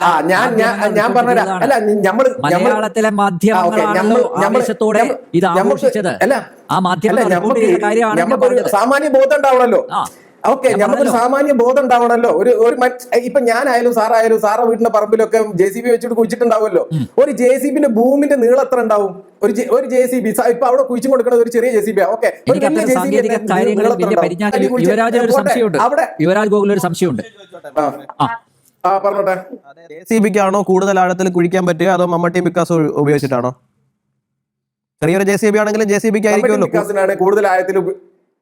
ആ ഞാൻ ഞാൻ ഞാൻ പറഞ്ഞുതരാം അല്ല ഞമ്മൾ മലയാളത്തിലെ ആവേശത്തോടെ ഇത് ആഘോഷിച്ചത്. അല്ല ആ പറഞ്ഞത്. സാമാന്യ ബോധം ഉണ്ടാവണല്ലോ. ഓക്കെ നമുക്കൊരു സാമാന്യ ബോധം ഉണ്ടാവണല്ലോ ഒരു ഒരു ഇപ്പൊ ഞാനായാലും സാറായാലും സാറ വീടിന്റെ പറമ്പിലൊക്കെ ജെ സി ബി വെച്ചിട്ട് കുഴിച്ചിട്ടുണ്ടാവുമല്ലോ. ഒരു ജെ സി ബിന്റെ ഭൂമിന്റെ നീളം എത്ര ഉണ്ടാവും? ഒരു ഒരു ജെ സി ബി. ഇപ്പൊ അവിടെ കുഴിച്ചു കൊടുക്കുന്നത് ഒരു ചെറിയ ജെ സി ബി ഓക്കെ അവിടെ യുവരാജ് ഗോകുൽ ഒരു സംശയമുണ്ട് ആ. പറഞ്ഞോട്ടെ. ജെ സി ബിക്ക് ആണോ കൂടുതൽ ആഴത്തിൽ കുഴിക്കാൻ പറ്റുക? അതോ മമ്മട്ടി ബിക്കാസ് ഉപയോഗിച്ചിട്ടാണോ? ചെറിയൊരു ജെ സി ബി ആണെങ്കിലും ജെ സി ബിക്ക് ആയിരിക്കുമല്ലോ കൂടുതൽ ആഴത്തിൽ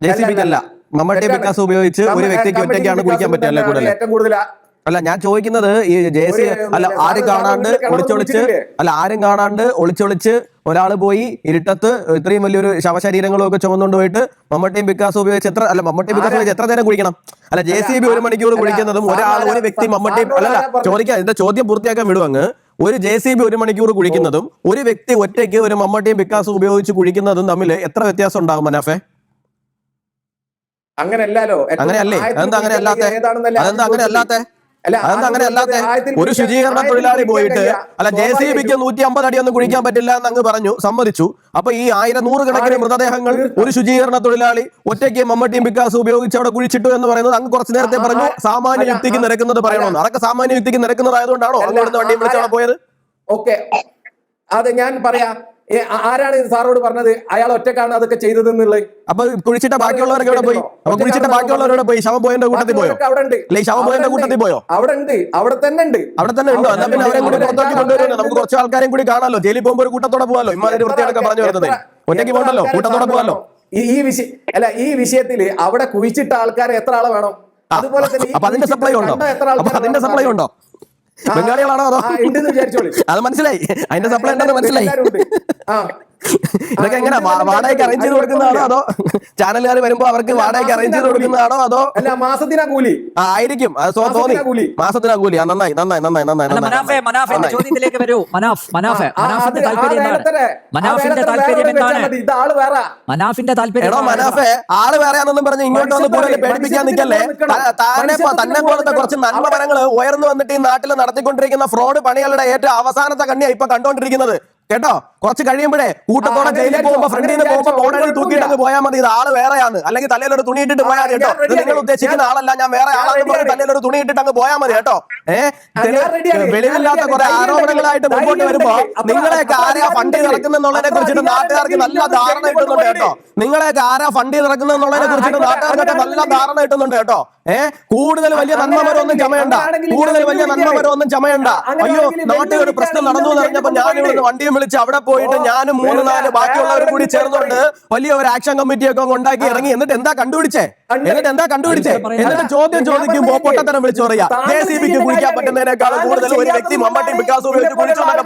ജെ സി ബിക്ക് അല്ല മമ്മട്ടി ബിക്കാസ് ഉപയോഗിച്ച് ഒരു വ്യക്തിക്ക് ഒറ്റയ്ക്കാണ് കുഴിക്കാൻ പറ്റുക അല്ലേ കൂടുതൽ? ഏറ്റവും കൂടുതൽ ആ- അല്ല ഞാൻ ചോദിക്കുന്നത് ഈ ജെ സി അല്ല ആരും കാണാണ്ട് ഒളിച്ചൊളിച്ച്? അല്ല ആരും കാണാണ്ട് ഒളിച്ചൊളിച്ച് ഒരാൾ പോയി ഇരുട്ടത്ത് ഇത്രയും വലിയൊരു ശവശരീരങ്ങളും ഒക്കെ ചുമന്നുകൊണ്ട് പോയിട്ട് മമ്മട്ടിയും വികാസ് ഉപയോഗിച്ച് എത്ര അല്ല മമ്മട്ടിയും വികാസ് ഉപയോഗിച്ച് എത്ര നേരം കുളിക്കണം? അല്ല ജെ സി ബി ഒരു മണിക്കൂർ കുളിക്കുന്നതും ഒരാൾ ഒരു വ്യക്തി മമ്മട്ടിയും അല്ലല്ല പറഞ്ഞത്? എന്റെ ചോദ്യം പൂർത്തിയാക്കാൻ വിടുവങ്ങ് ഒരു ജെ സി ബി ഒരു മണിക്കൂർ കുഴിക്കുന്നതും ഒരു വ്യക്തി ഒറ്റയ്ക്ക് ഒരു മമ്മട്ടിയും പിക്കാസും ഉപയോഗിച്ച് കുഴിക്കുന്നതും തമ്മിൽ എത്ര വ്യത്യാസം ഉണ്ടാകും മനാഫെ അങ്ങനെയല്ലോ? അങ്ങനെയല്ലേ അതെന്താ അങ്ങനെ അല്ലാത്ത അതെന്താ അങ്ങനെ അല്ലാത്ത അല്ല, അങ്ങനെ അല്ലാത്ത? ഒരു ശുചീകരണ തൊഴിലാളി പോയിട്ട് അല്ല ജെ സി ബിക്ക് നൂറ്റി അമ്പത് അടിയൊന്നും കുഴിക്കാൻ പറ്റില്ല എന്ന് അങ്ങ് പറഞ്ഞു സമ്മതിച്ചു. അപ്പൊ ഈ ആയിരം നൂറുകണക്കിന് മൃതദേഹങ്ങൾ ഒരു ശുചീകരണ തൊഴിലാളി ഒറ്റയ്ക്ക് മമ്മട്ടിയും വികാസ് ഉപയോഗിച്ച് അവിടെ കുഴിച്ചിട്ടു എന്ന് പറയുന്നത് അങ്ങ് കുറച്ച് നേരത്തെ പറഞ്ഞു. സാമാന്യ യുക്തിക്ക് നിരക്കുന്നത് പറയണമെന്ന് അതൊക്കെ സാമാന്യ യുക്തിക്ക് നിരക്കുന്നതായതുകൊണ്ടാണോ? അങ്ങോട്ട് വണ്ടിയും വിളിച്ചവിടെ പോയത്? ഓക്കെ. അതെ ഞാൻ പറയാ. ആരാണ് ഇത് സാറോട് പറഞ്ഞത്? അയാൾ ഒറ്റക്കാണ് അതൊക്കെ ചെയ്തതെന്നുള്ളത്? അപ്പൊ കുഴിച്ചിട്ട ബാക്കിയുള്ളവരൊക്കെ അവിടെ പോയി? അപ്പൊ കുഴിച്ചിട്ട ബാക്കിയുള്ളവരോട് പോയി? ശവബോയന്റെ കൂട്ടത്തിൽ പോയോ? അവിടെ ഉണ്ട്. അല്ലെ ഈ ശവം അവിടെ പോയതിന്റെ ഉണ്ട്. കൂട്ടത്തിൽ പോയോ? അവിടെ ഉണ്ട്. അവിടെ തന്നെ ഉണ്ട്. അവിടെ തന്നെ ഉണ്ടോ? എന്നാ പിന്നെ അവരെ കൂടി പുറത്തോട്ട് കൊണ്ടുവരുന്നത് നമുക്ക് കുറച്ച് ആൾക്കാരെയും കൂടി കാണാമല്ലോ. ജയിലിൽ പോകുമ്പോൾ ഒരു കൂട്ടത്തോടെ പോകാലോ ഇമാതിരി വൃത്തിയാണൊക്കെ പറഞ്ഞു വരുന്നത്. ഒറ്റയ്ക്ക് പോകണ്ടല്ലോ? കൂട്ടത്തോടെ പോകാലോ ഈ വിഷയം അല്ല ഈ വിഷയത്തിൽ അവിടെ കുഴിച്ചിട്ട ആൾക്കാരെ എത്ര ആളെ വേണം? അതുപോലെ തന്നെ അതിന്റെ സപ്ലൈ ഉണ്ടോ? അതിന്റെ സപ്ലൈ ഉണ്ടോ? ബംഗാളികളാണോ അതോ? അത് മനസ്സിലായി. അതിന്റെ സപ്ലൈ ഉണ്ടെന്ന് മനസ്സിലായി. ഇതൊക്കെ എങ്ങനെ വാടകയ്ക്ക് അറേഞ്ച് ചെയ്ത് കൊടുക്കുന്നതാണോ അതോ ചാനലുകാർ വരുമ്പോ അവർക്ക് വാടകയ്ക്ക് അറേഞ്ച് ചെയ്ത് കൊടുക്കുന്നതാണോ അതോ അല്ല മാസത്തിനാ കൂലി. ആയിരിക്കും. തോന്നി. മാസത്തിനാ കൂലി. നന്നായി നന്നായി നന്നായി നന്നായി മനാഫെ മനാഫെ ചോദ്യത്തിലേക്ക് വരൂ. മനാഫ് മനാഫെ മനാഫിന്റെ താല്പര്യം എന്താണ്? മനാഫിന്റെ താല്പര്യം എന്താണ്? ആൾ വേറെ. മനാഫിന്റെ താല്പര്യം എടോ മനാഫെ ആൾ വേറെയാണെന്നും പറഞ്ഞ് ഇങ്ങോട്ട് വന്ന് കൂടുതൽ പേടിപ്പിക്കാൻ നിൽക്കല്ലേ. താനെ തന്നെ പോലത്തെ കുറച്ച്. നന്മ മരങ്ങൾ ഉയർന്നു വന്നിട്ട് ഈ നാട്ടിൽ നടത്തിക്കൊണ്ടിരിക്കുന്ന ഫ്രോഡ് പണികളുടെ ഏറ്റവും അവസാനത്തെ കണ്ണിയാണ് ഇപ്പൊ കണ്ടോണ്ടിരിക്കുന്നത്. കേട്ടോ? കുറച്ച് കഴിയുമ്പോഴേ കൂട്ടത്തോടെ ജയിലിൽ പോകുമ്പോ ഫ്രണ്ടിൽ നിന്ന് പോകുമ്പോ കോടതി തൂക്കിയിട്ട് പോയാൽ മതി ഇത് ആൾ വേറെയാണ്. അല്ലെങ്കിൽ തലയിൽ ഒരു തുണി ഇട്ടിട്ട് പോയാൽ കേട്ടോ. നിങ്ങൾ. ഉദ്ദേശിക്കുന്ന ആളല്ല ഞാൻ വേറെ ആളാണെന്ന് പറഞ്ഞ്. തലയിൽ ഒരു തുണി ഇട്ടിട്ട് അങ്ങ് പോയാൽ മതി കേട്ടോ. ഏഹ് വെളിവില്ലാത്ത കുറെ ആരോപണങ്ങളായിട്ട് മുമ്പോട്ട് വരുമ്പോ നിങ്ങളെയൊക്കെ ആരാ ഫണ്ട് ചെയ്ത് നടക്കുന്നുള്ളതിനെ കുറിച്ചിട്ട് നാട്ടുകാർക്ക് നല്ല ധാരണ കിട്ടുന്നുണ്ട് കേട്ടോ. നിങ്ങളെയൊക്കെ ആരാ ഫണ്ട് നടക്കുന്നുള്ളതിനെ ആ, കുറിച്ചിട്ട് നാട്ടുകാർക്ക് നാട്ടുകാർക്കൊക്കെ നല്ല ധാരണ കിട്ടുന്നുണ്ട് കേട്ടോ. ഏഹ് കൂടുതൽ വലിയ അങ്ങനെയാണെങ്കിൽ- ചമയണ്ട. കൂടുതൽ വലിയ ഞാൻ നന്മമരമൊന്നും ചമയണ്ട. അയ്യോ നാട്ടിൽ ഒരു പ്രശ്നം നടന്നു എന്ന് പറഞ്ഞപ്പോ ഞാൻ ഇവിടുന്ന് വണ്ടിയും വിളിച്ച് അവിടെ പോയിട്ട് ഞാനും മൂന്ന് നാല് ബാക്കിയുള്ളവരും കൂടി ചേർന്നുകൊണ്ട് വലിയ ഒരു ആക്ഷൻ കമ്മിറ്റിയൊക്കെ ഉണ്ടാക്കി ഇറങ്ങി. എന്നിട്ട് എന്താ കണ്ടുപിടിച്ചേ? എന്നിട്ട് എന്താ കണ്ടുപിടിച്ചേ? എന്നിട്ട് ചോദ്യം ചോദിക്കും ചോദിക്കുമ്പോ പൊട്ടത്തരം വിളിച്ചു പറയാ. കെ സി ബിക്ക് കുടിക്കാൻ കുഴിക്കാൻ പറ്റുന്നതിനേക്കാൾ കൂടുതൽ ഒരു വ്യക്തി മമ്മട്ടി വികാസ് ഉപയോഗിച്ച്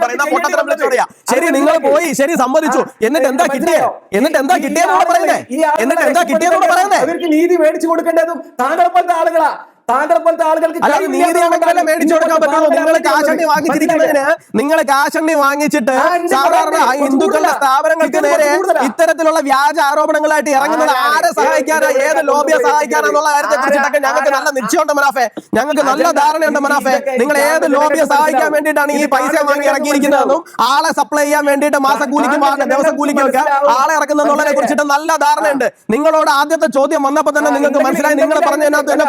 പറയുന്ന പൊട്ടത്തരം വിളിച്ചു പറയാ. ശരി നിങ്ങൾ പോയി ശരി സമ്മതിച്ചു. എന്നിട്ട് എന്താ കിട്ടിയേ എന്നിട്ട് എന്താ കിട്ടിയെന്നോട് പറയുന്നേ? എന്നിട്ട് എന്താ കിട്ടിയെന്നാണ് പറയുന്നേ? അവർക്ക് നീതി മേടിച്ചു കൊടുക്കേണ്ടതും താങ്കളെ പോലത്തെ ആളുകളാ. താങ്കളെ പോലത്തെ ആളുകൾക്ക് നിങ്ങൾ കാശണ്ണി വാങ്ങിച്ചിട്ട് സാധാരണ ഹിന്ദുക്കളുടെ. സ്ഥാപനങ്ങൾക്ക് നേരെ ഇത്തരത്തിലുള്ള വ്യാജ ആരോപണങ്ങളായിട്ട് ഇറങ്ങുന്നത് ആരെ സഹായിക്കാനാ? ഏത് ലോബിയെ സഹായിക്കാനെന്നുള്ള കാര്യത്തെ കുറിച്ചിട്ടൊക്കെ ഞങ്ങൾക്ക് നല്ല നിശ്ചയമുണ്ട് മനാഫെ. ഞങ്ങൾക്ക് നല്ല? ധാരണയുണ്ട് മനാഫെ. നിങ്ങൾ ഏത് ലോബിയെ സഹായിക്കാൻ. വേണ്ടിയിട്ടാണ് ഈ പൈസ വാങ്ങി ഇറങ്ങിയിരിക്കുന്നതെന്നും ഇറക്കിയിരിക്കുന്നതെന്നും ആളെ സപ്ലൈ ചെയ്യാൻ വേണ്ടിയിട്ട് മാസക്കൂലിക്കും കാണുന്ന ദിവസം കൂലിക്കും ഒക്കെ ആളെ ഇറക്കുന്നതിനെ കുറിച്ചിട്ട് നല്ല ധാരണയുണ്ട്. നിങ്ങളോട് ആദ്യത്തെ ചോദ്യം വന്നപ്പോ തന്നെ നിങ്ങൾക്ക് മനസ്സിലായി. നിങ്ങൾ പറഞ്ഞതിനകത്ത് തന്നെ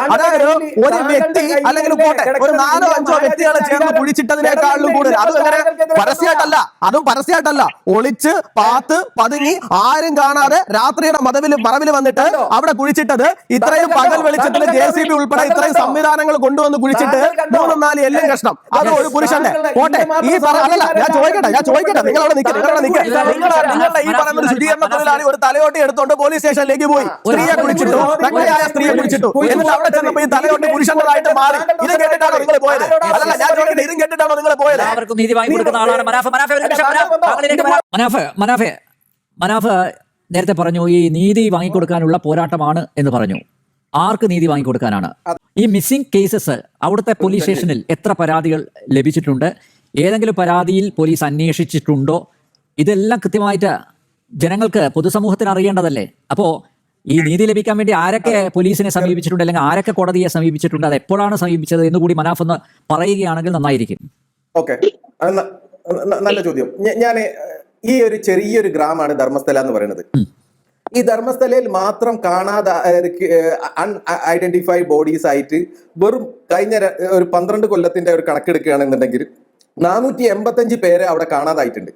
അല്ല. അതായത് ഒരു വ്യക്തി അല്ലെങ്കിൽ കോട്ടെ പോട്ടെ ഒരു നാലോ അഞ്ചോ വ്യക്തികളെ ചേർന്ന് കുഴിച്ചിട്ടതിനേക്കാളും കൂടുതൽ. അതും അങ്ങനെ പരസ്യമായിട്ടല്ല. അതും പരസ്യമായിട്ടല്ല. ഒളിച്ച് പാത്ത് പതുങ്ങി ആരും കാണാതെ രാത്രിയുടെ മതവിൽ മറവിൽ വന്നിട്ട് അവിടെ കുഴിച്ചിട്ടത് ഇത്രയും പകൽ? വെളിച്ചത്തിൽ ജെ സി ബി ഉൾപ്പെടെ ഇത്രയും? സംവിധാനങ്ങൾ കൊണ്ടുവന്ന് കുഴിച്ചിട്ട്? മൂന്നും നാല് എല്ലാം കഷ്ണം. അത് ഒരു പുരുഷന്റെ. പോട്ടെ ഈ അല്ലല്ല ഞാൻ ചോദിക്കട്ടെ ഞാൻ ചോദിക്കട്ടെ. നിങ്ങൾ അവിടെ നിൽക്കുക നിങ്ങൾ അവിടെ നിൽക്കുക നിങ്ങൾ നിങ്ങളുടെ ഈ പറയുന്ന ശുചീകരണ തൊഴിലാളി ഒരു തലയോട്ടി എടുത്തോണ്ട് പോലീസ് സ്റ്റേഷനിലേക്ക് പോയി. സ്ത്രീയെ കുളിച്ചിട്ടു സ്ത്രീയെ കുളിച്ചിട്ടു എന്നിട്ട് അവിടെ ചെന്നപ്പോ ഈ തലയോട്ടി മാറി. ഇത് കേട്ടിട്ടാണോ നിങ്ങൾ പോയത്? ഞാൻ ചോദിക്കട്ടെ ഇതും കേട്ടിട്ടാണോ നിങ്ങൾ പോയത്? എല്ലാവർക്കും നീതി വാങ്ങി കൊടുക്കുന്ന ആളാണ്. മനാഫ്, മനാഫ് മനാഫ്. മനാഫ്. നേരത്തെ പറഞ്ഞു ഈ നീതി വാങ്ങിക്കൊടുക്കാനുള്ള പോരാട്ടമാണ് എന്ന് പറഞ്ഞു. ആർക്ക് നീതി വാങ്ങിക്കൊടുക്കാനാണ്? ഈ മിസ്സിംഗ് കേസസ് അവിടുത്തെ പോലീസ് സ്റ്റേഷനിൽ എത്ര പരാതികൾ ലഭിച്ചിട്ടുണ്ട്? ഏതെങ്കിലും പരാതിയിൽ പോലീസ് അന്വേഷിച്ചിട്ടുണ്ടോ? ഇതെല്ലാം കൃത്യമായിട്ട് ജനങ്ങൾക്ക് പൊതുസമൂഹത്തിന് അറിയേണ്ടതല്ലേ? അപ്പോൾ ഈ നീതി ലഭിക്കാൻ വേണ്ടി ആരൊക്കെ പോലീസിനെ സമീപിച്ചിട്ടുണ്ട് അല്ലെങ്കിൽ ആരൊക്കെ കോടതിയെ സമീപിച്ചിട്ടുണ്ട് അത് എപ്പോഴാണ് സമീപിച്ചത് എന്ന് കൂടി മനാഫ് ഒന്ന് പറയുകയാണെങ്കിൽ നന്നായിരിക്കും. ഓക്കെ. നല്ല ചോദ്യം. ഞാൻ ഈ ഒരു ചെറിയൊരു ഗ്രാമമാണ് ധർമ്മസ്ഥല എന്ന് പറയുന്നത്. ഈ ധർമ്മസ്ഥലയിൽ മാത്രം കാണാതെ ഐഡന്റിഫൈ ബോഡീസ് ആയിട്ട് വെറും കഴിഞ്ഞ ഒരു പന്ത്രണ്ട് കൊല്ലത്തിന്റെ ഒരു കണക്കെടുക്കുകയാണെന്നുണ്ടെങ്കിൽ നാനൂറ്റി എൺപത്തഞ്ച് പേരെ അവിടെ കാണാതായിട്ടുണ്ട്.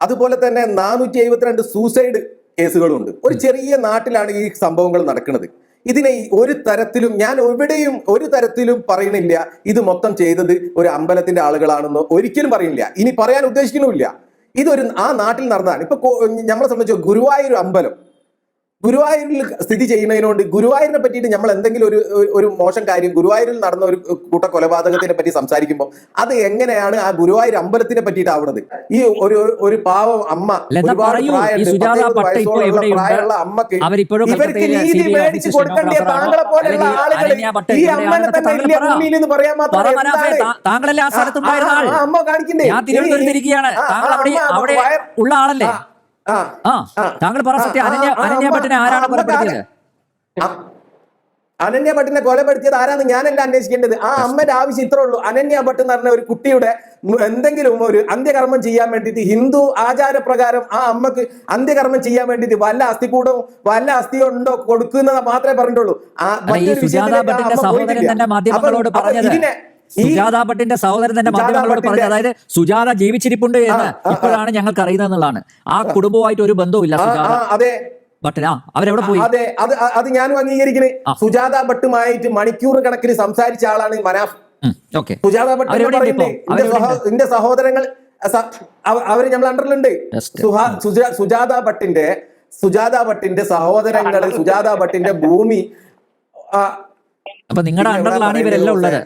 അതുപോലെ തന്നെ നാനൂറ്റി എഴുപത്തിരണ്ട് സൂസൈഡ് കേസുകളുണ്ട്. ഒരു ചെറിയ നാട്ടിലാണ് ഈ സംഭവങ്ങൾ നടക്കുന്നത്. ഇതിനെ ഒരു തരത്തിലും ഞാൻ എവിടെയും ഒരു തരത്തിലും പറയണില്ല ഇത് മൊത്തം ചെയ്തത് ഒരു അമ്പലത്തിന്റെ ആളുകളാണെന്ന് ഒരിക്കലും പറയുന്നില്ല. ഇനി പറയാൻ ഉദ്ദേശിക്കുന്നുമില്ല. ഇതൊരു ആ നാട്ടിൽ നടന്നതാണ്. ഇപ്പൊ നമ്മളെ സംബന്ധിച്ച് ഗുരുവായൂർ അമ്പലം. ഗുരുവായൂരിൽ സ്ഥിതി ചെയ്യുന്നതിനോണ്ട് ഗുരുവായൂരിനെ പറ്റിയിട്ട് നമ്മൾ എന്തെങ്കിലും ഒരു ഒരു- മോശം കാര്യം ഗുരുവായൂരിൽ നടന്ന ഒരു കൂട്ട കൊലപാതകത്തിനെ പറ്റി സംസാരിക്കുമ്പോൾ അത് എങ്ങനെയാണ് ആ ഗുരുവായൂർ അമ്പലത്തിനെ പറ്റിയിട്ടാവുന്നത് ഈ ഒരു ഒരു പാവം അമ്മ? പ്രായമുള്ള അമ്മയ്ക്ക് ഇവർക്ക് നീതി മേടിച്ച് കൊടുക്കേണ്ട താങ്കളെ പോലെയുള്ള ആളുകൾ ഈ അമ്മനെ തന്നെ വലിയ ഭൂമിയിൽ എന്ന് പറയാൻ മാത്രമേ അമ്മ കാണിക്കണ്ടേ ഞാൻ തിരുവനന്തപുരത്തിരിക്കുകയാണ് താങ്കൾ അവിടെ അവിടെ ഉള്ള ആളല്ലേ? ആ. താങ്കൾ പറ സത്യം. അനന്യ അനന്യ ഭട്ടിനെ ആരാണ് കൊലപ്പെടുത്തിയത്? അനന്യ ഭട്ടിനെ കൊലപ്പെടുത്തിയത് ആരാന്ന് ഞാനല്ല അന്വേഷിക്കേണ്ടത്. ആ അമ്മയുടെ ആവശ്യം ഇത്രേ ഉള്ളൂ. അനന്യ ഭട്ട് എന്ന് പറഞ്ഞ ഒരു കുട്ടിയുടെ എന്തെങ്കിലും ഒരു അന്ത്യകർമ്മം ചെയ്യാൻ വേണ്ടിയിട്ട് ഹിന്ദു ആചാരപ്രകാരം ആ അമ്മയ്ക്ക് അന്ത്യകർമ്മം ചെയ്യാൻ വേണ്ടിയിട്ട് വല്ല അസ്ഥികൂടവും വല്ല അസ്ഥിയുണ്ടോ കൊടുക്കുന്നത് മാത്രമേ പറഞ്ഞിട്ടുള്ളൂ. ഇതിനെ സുജാത ഭട്ടിന്റെ സഹോദരൻ തന്നെ മാധ്യമങ്ങളോട് പറഞ്ഞത് അതായത് സുജാത ജീവിച്ചിരിപ്പുണ്ട് എന്ന് ഇപ്പോഴാണ് ഞങ്ങൾക്ക് അറിയുന്നത് എന്നുള്ളതാണ്. ആ കുടുംബവുമായിട്ട് ഒരു ബന്ധവുമില്ല സുജാത ഭട്ടിന്. അവരെവിടെ പോയി? അതെ അത് അത് ഞാനും അംഗീകരിക്കണേ. സുജാത ഭട്ടുമായിട്ട് മണിക്കൂർ കണക്കിന് സംസാരിച്ച ആളാണ് മനാഫ്. ഓക്കെ. സുജാത ഭട്ട്? എന്റെ സഹോദരങ്ങൾ അവർ നമ്മൾ അണ്ടറിലുണ്ട്. സുജാത ഭട്ടിന്റെ സുജാത ഭട്ടിന്റെ സഹോദരങ്ങൾ സുജാത ഭട്ടിന്റെ ഭൂമി അപ്പൊ നിങ്ങളുടെ അണ്ടറിലാണ് ഇവരെല്ലാം ഉള്ളത്.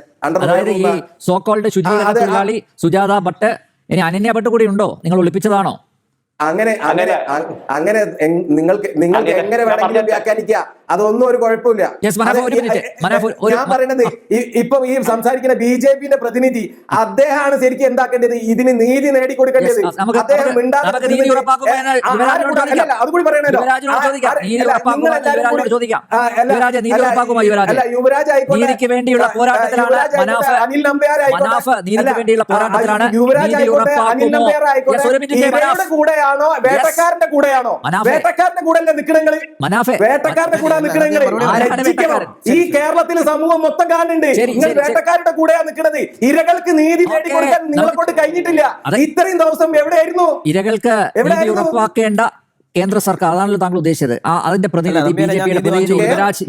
അതായത് ഈ സോക്കോളുടെ സോക്കോൾഡ് ശുചീകരണ. തൊഴിലാളി സുജാത ഭട്ട് ഇനി അനന്യ ഭട്ട് കൂടി ഉണ്ടോ? നിങ്ങൾ ഒളിപ്പിച്ചതാണോ? അങ്ങനെ അങ്ങനെ അങ്ങനെ. നിങ്ങൾക്ക് നിങ്ങൾക്ക് എങ്ങനെ വേണമെങ്കിലും പറഞ്ഞത് വ്യാഖ്യാനിക്കുക അതൊന്നും ഒരു കുഴപ്പമില്ല. ഞാൻ പറയുന്നത് ഇപ്പൊ ഈ സംസാരിക്കുന്ന ബി ജെ പിന്റെ പ്രതിനിധി അദ്ദേഹമാണ് ശരിക്കും എന്താക്കേണ്ടത്? ഇതിന് നീതി നേടിക്കൊടുക്കേണ്ടത്. അദ്ദേഹം അതുകൂടി പറയണല്ലോ. അല്ല, യുവരാജ്, ആയിക്കോട്ടെ. അനിൽ നമ്പ്യാർ ആയിക്കോട്ടെ. യുവരാജ് ആയിക്കോട്ടെ, അനിൽ നമ്പ്യാർ ആയിക്കോട്ടെ. കൂടെയാണോ വേട്ടക്കാരന്റെ കൂടെയാണോ? വേട്ടക്കാരന്റെ കൂടെ അല്ലേ നിക്കണങ്ങൾ വേട്ടക്കാരന്റെ കൂടെ ഈ കേരളത്തിലെ സമൂഹം മൊത്തം കാണുന്നുണ്ട് നിങ്ങൾ. വേട്ടക്കാരുടെ കൂടെയാ നിൽക്കുന്നത് ഇരകൾക്ക് നീതി നേടി നേടിക്കൊടുക്കാൻ നിങ്ങളെ കൊണ്ട് കഴിഞ്ഞിട്ടില്ല. ഇത്രയും ദിവസം എവിടെയായിരുന്നു? ഇരകൾക്ക് എവിടെയായിരുന്നു? ഉറപ്പാക്കേണ്ട കേന്ദ്ര സർക്കാർ അതാണല്ലോ താങ്കൾ ഉദ്ദേശിച്ചത്. ആ അതിന്റെ പ്രതിനിധി ബി ജെ പിയുടെ പ്രതിനിധി യുവരാജ്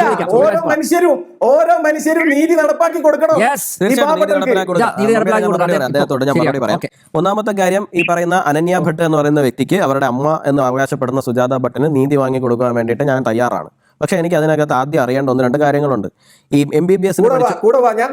ചോദിക്കാം ഓരോ യുവരാജ് മനുഷ്യരും ഓരോ മനുഷ്യരും നീതി നടപ്പാക്കി കൊടുക്കണം. ഒന്നാമത്തെ കാര്യം ഈ പറയുന്ന അനന്യ ഭട്ട് എന്ന് പറയുന്ന വ്യക്തിക്ക് അവരുടെ അമ്മ എന്ന് അവകാശപ്പെടുന്ന സുജാത ഭട്ടിന് നീതി വാങ്ങി കൊടുക്കാൻ വേണ്ടിയിട്ട് ഞാൻ തയ്യാറാണ്. പക്ഷെ എനിക്ക് അതിനകത്ത് ആദ്യം അറിയേണ്ട ഒന്ന് രണ്ട് കാര്യങ്ങളുണ്ട്. ഈ എം ബി ബി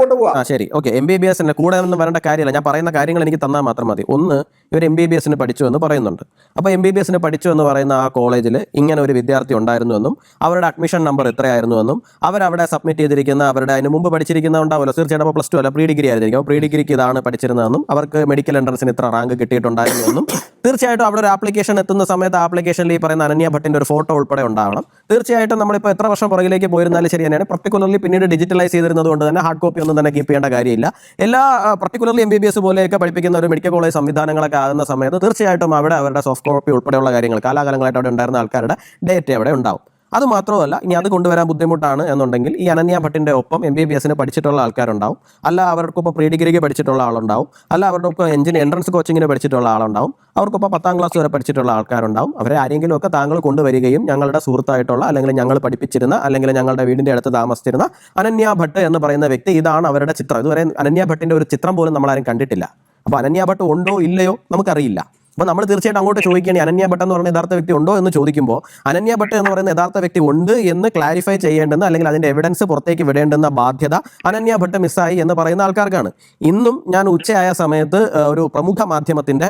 കൊണ്ടുപോവാ. ആ ശരി. ഓക്കെ എം ബി ബി എസിന് കൂടെ ഒന്നും വരേണ്ട കാര്യമില്ല. ഞാൻ പറയുന്ന കാര്യങ്ങൾ എനിക്ക് തന്നാൽ മാത്രം മതി. ഒന്ന് ഇവർ എം ബി ബി എസിന് പഠിച്ചു എന്ന് പറയുന്നുണ്ട്. അപ്പോൾ എം ബി ബി എസിന് പഠിച്ചു എന്ന് പറയുന്ന ആ കോളേജിൽ ഇങ്ങനെ ഒരു വിദ്യാർത്ഥി ഉണ്ടായിരുന്നുവെന്നും അവരുടെ അഡ്മിഷൻ നമ്പർ എത്രയായിരുന്നുവെന്നും അവരവിടെ സബ്മിറ്റ് ചെയ്തിരിക്കുന്ന അവരുടെ അതിന് മുമ്പ് പഠിച്ചിരിക്കുന്ന ഉണ്ടാവുമല്ലോ. തീർച്ചയായിട്ടും അപ്പോൾ പ്ലസ് ടു അല്ല പ്രീ ഡിഗ്രി ആയിരിക്കും. അപ്പോൾ പ്രീ ഡിഗ്രിക്ക് ഇതാണ് പഠിച്ചിരുന്നതെന്നും അവർക്ക് മെഡിക്കൽ എൻട്രൻസിന് ഇത്ര റാങ്ക് കിട്ടിയിട്ടുണ്ടായിരുന്നുവെന്നും തീർച്ചയായിട്ടും അവിടെ ഒരു ആപ്ലിക്കേഷൻ എത്തുന്ന സമയത്ത് ആപ്ലിക്കേഷനിൽ ഈ പറയുന്ന അനന്യ ഭട്ടിന്റെ ഒരു ഫോട്ടോ ഉൾപ്പെടെ ഉണ്ടാവണം. തീർച്ചയായിട്ടും നമ്മളിപ്പോൾ എത്ര വർഷം പുറകിലേക്ക് പോയിരുന്നാലും ശരി തന്നെയാണ്. പർട്ടിക്കുലർലി പിന്നീട് ഡിജിറ്റലൈസ് ചെയ്തിരുന്നത് കൊണ്ട് തന്നെ ഹാർഡ് കോപ്പി ഒന്നും തന്നെ കീപ്പ് ചെയ്യേണ്ട കാര്യമില്ല. എല്ലാ particularly M B B S പോലെയൊക്കെ പഠിപ്പിക്കുന്ന ഒരു മെഡിക്കൽ കോളേജ് സംവിധാനങ്ങളൊക്കെ ആകുന്ന സമയത്ത് തീർച്ചയായിട്ടും അവിടെ അവരുടെ സോഫ്റ്റ് കോപ്പി ഉൾപ്പെടെയുള്ള കാര്യങ്ങൾ കാലാകാലങ്ങളായിട്ട് അവിടെ ഉണ്ടായിരുന്ന ആൾക്കാരുടെ ഡേറ്റ അവിടെ ഉണ്ടാവും. അത് മാത്രമല്ല ഇനി അത് കൊണ്ടുവരാൻ ബുദ്ധിമുട്ടാണ് എന്നുണ്ടെങ്കിൽ ഈ അനന്യ ഭട്ടിന്റെ ഒപ്പം എം ബി ബി എസിന് പഠിച്ചിട്ടുള്ള ആൾക്കാരുണ്ടാവും. അല്ല അവർക്കൊപ്പം പ്രീ ഡിഗ്രിക്ക് പഠിച്ചിട്ടുള്ള ആളുണ്ടാവും. അല്ല അവരുടെ ഒപ്പം എഞ്ചിന് എൻട്രൻസ് കോച്ചിങ്ങിന് പഠിച്ചിട്ടുള്ള ആളുണ്ടാവും. അവർക്കൊപ്പം പത്താം ക്ലാസ് വരെ പഠിച്ചിട്ടുള്ള ആൾക്കാരുണ്ടാവും. അവരെ ആരെങ്കിലും ഒക്കെ താങ്കൾ കൊണ്ടുവരികയും ഞങ്ങളുടെ സുഹൃത്തായിട്ടുള്ള അല്ലെങ്കിൽ ഞങ്ങൾ പഠിപ്പിച്ചിരുന്ന അല്ലെങ്കിൽ ഞങ്ങളുടെ വീടിന്റെ അടുത്ത് താമസിച്ചിരുന്ന അനന്യ ഭട്ട് എന്ന് പറയുന്ന വ്യക്തി ഇതാണ് അവരുടെ ചിത്രം. ഇതുവരെ അനന്യ ഭട്ടിന്റെ ഒരു ചിത്രം പോലും നമ്മളാരും കണ്ടിട്ടില്ല. അപ്പോൾ അനന്യ ഭട്ട് ഉണ്ടോ ഇല്ലയോ നമുക്കറിയില്ല. അപ്പോൾ നമ്മൾ തീർച്ചയായിട്ടും അങ്ങോട്ട് ചോദിക്കുകയാണ് അനന്യ ഭട്ട് എന്ന് പറയുന്ന യഥാർത്ഥ വ്യക്തി ഉണ്ടോ എന്ന് ചോദിക്കുമ്പോൾ അനന്യ ഭട്ട് എന്ന് പറയുന്ന യഥാർത്ഥ വ്യക്തി ഉണ്ട് എന്ന് ക്ലാരിഫൈ ചെയ്യേണ്ടെന്ന് അല്ലെങ്കിൽ അതിന്റെ എവിഡൻസ് പുറത്തേക്ക് വിടേണ്ടെന്ന ബാധ്യത അനന്യ ഭട്ട് മിസ്സായി എന്ന് പറയുന്ന ആൾക്കാർക്കാണ്. ഇന്നും ഞാൻ ഉച്ചയായ സമയത്ത് ഒരു പ്രമുഖ മാധ്യമത്തിന്റെ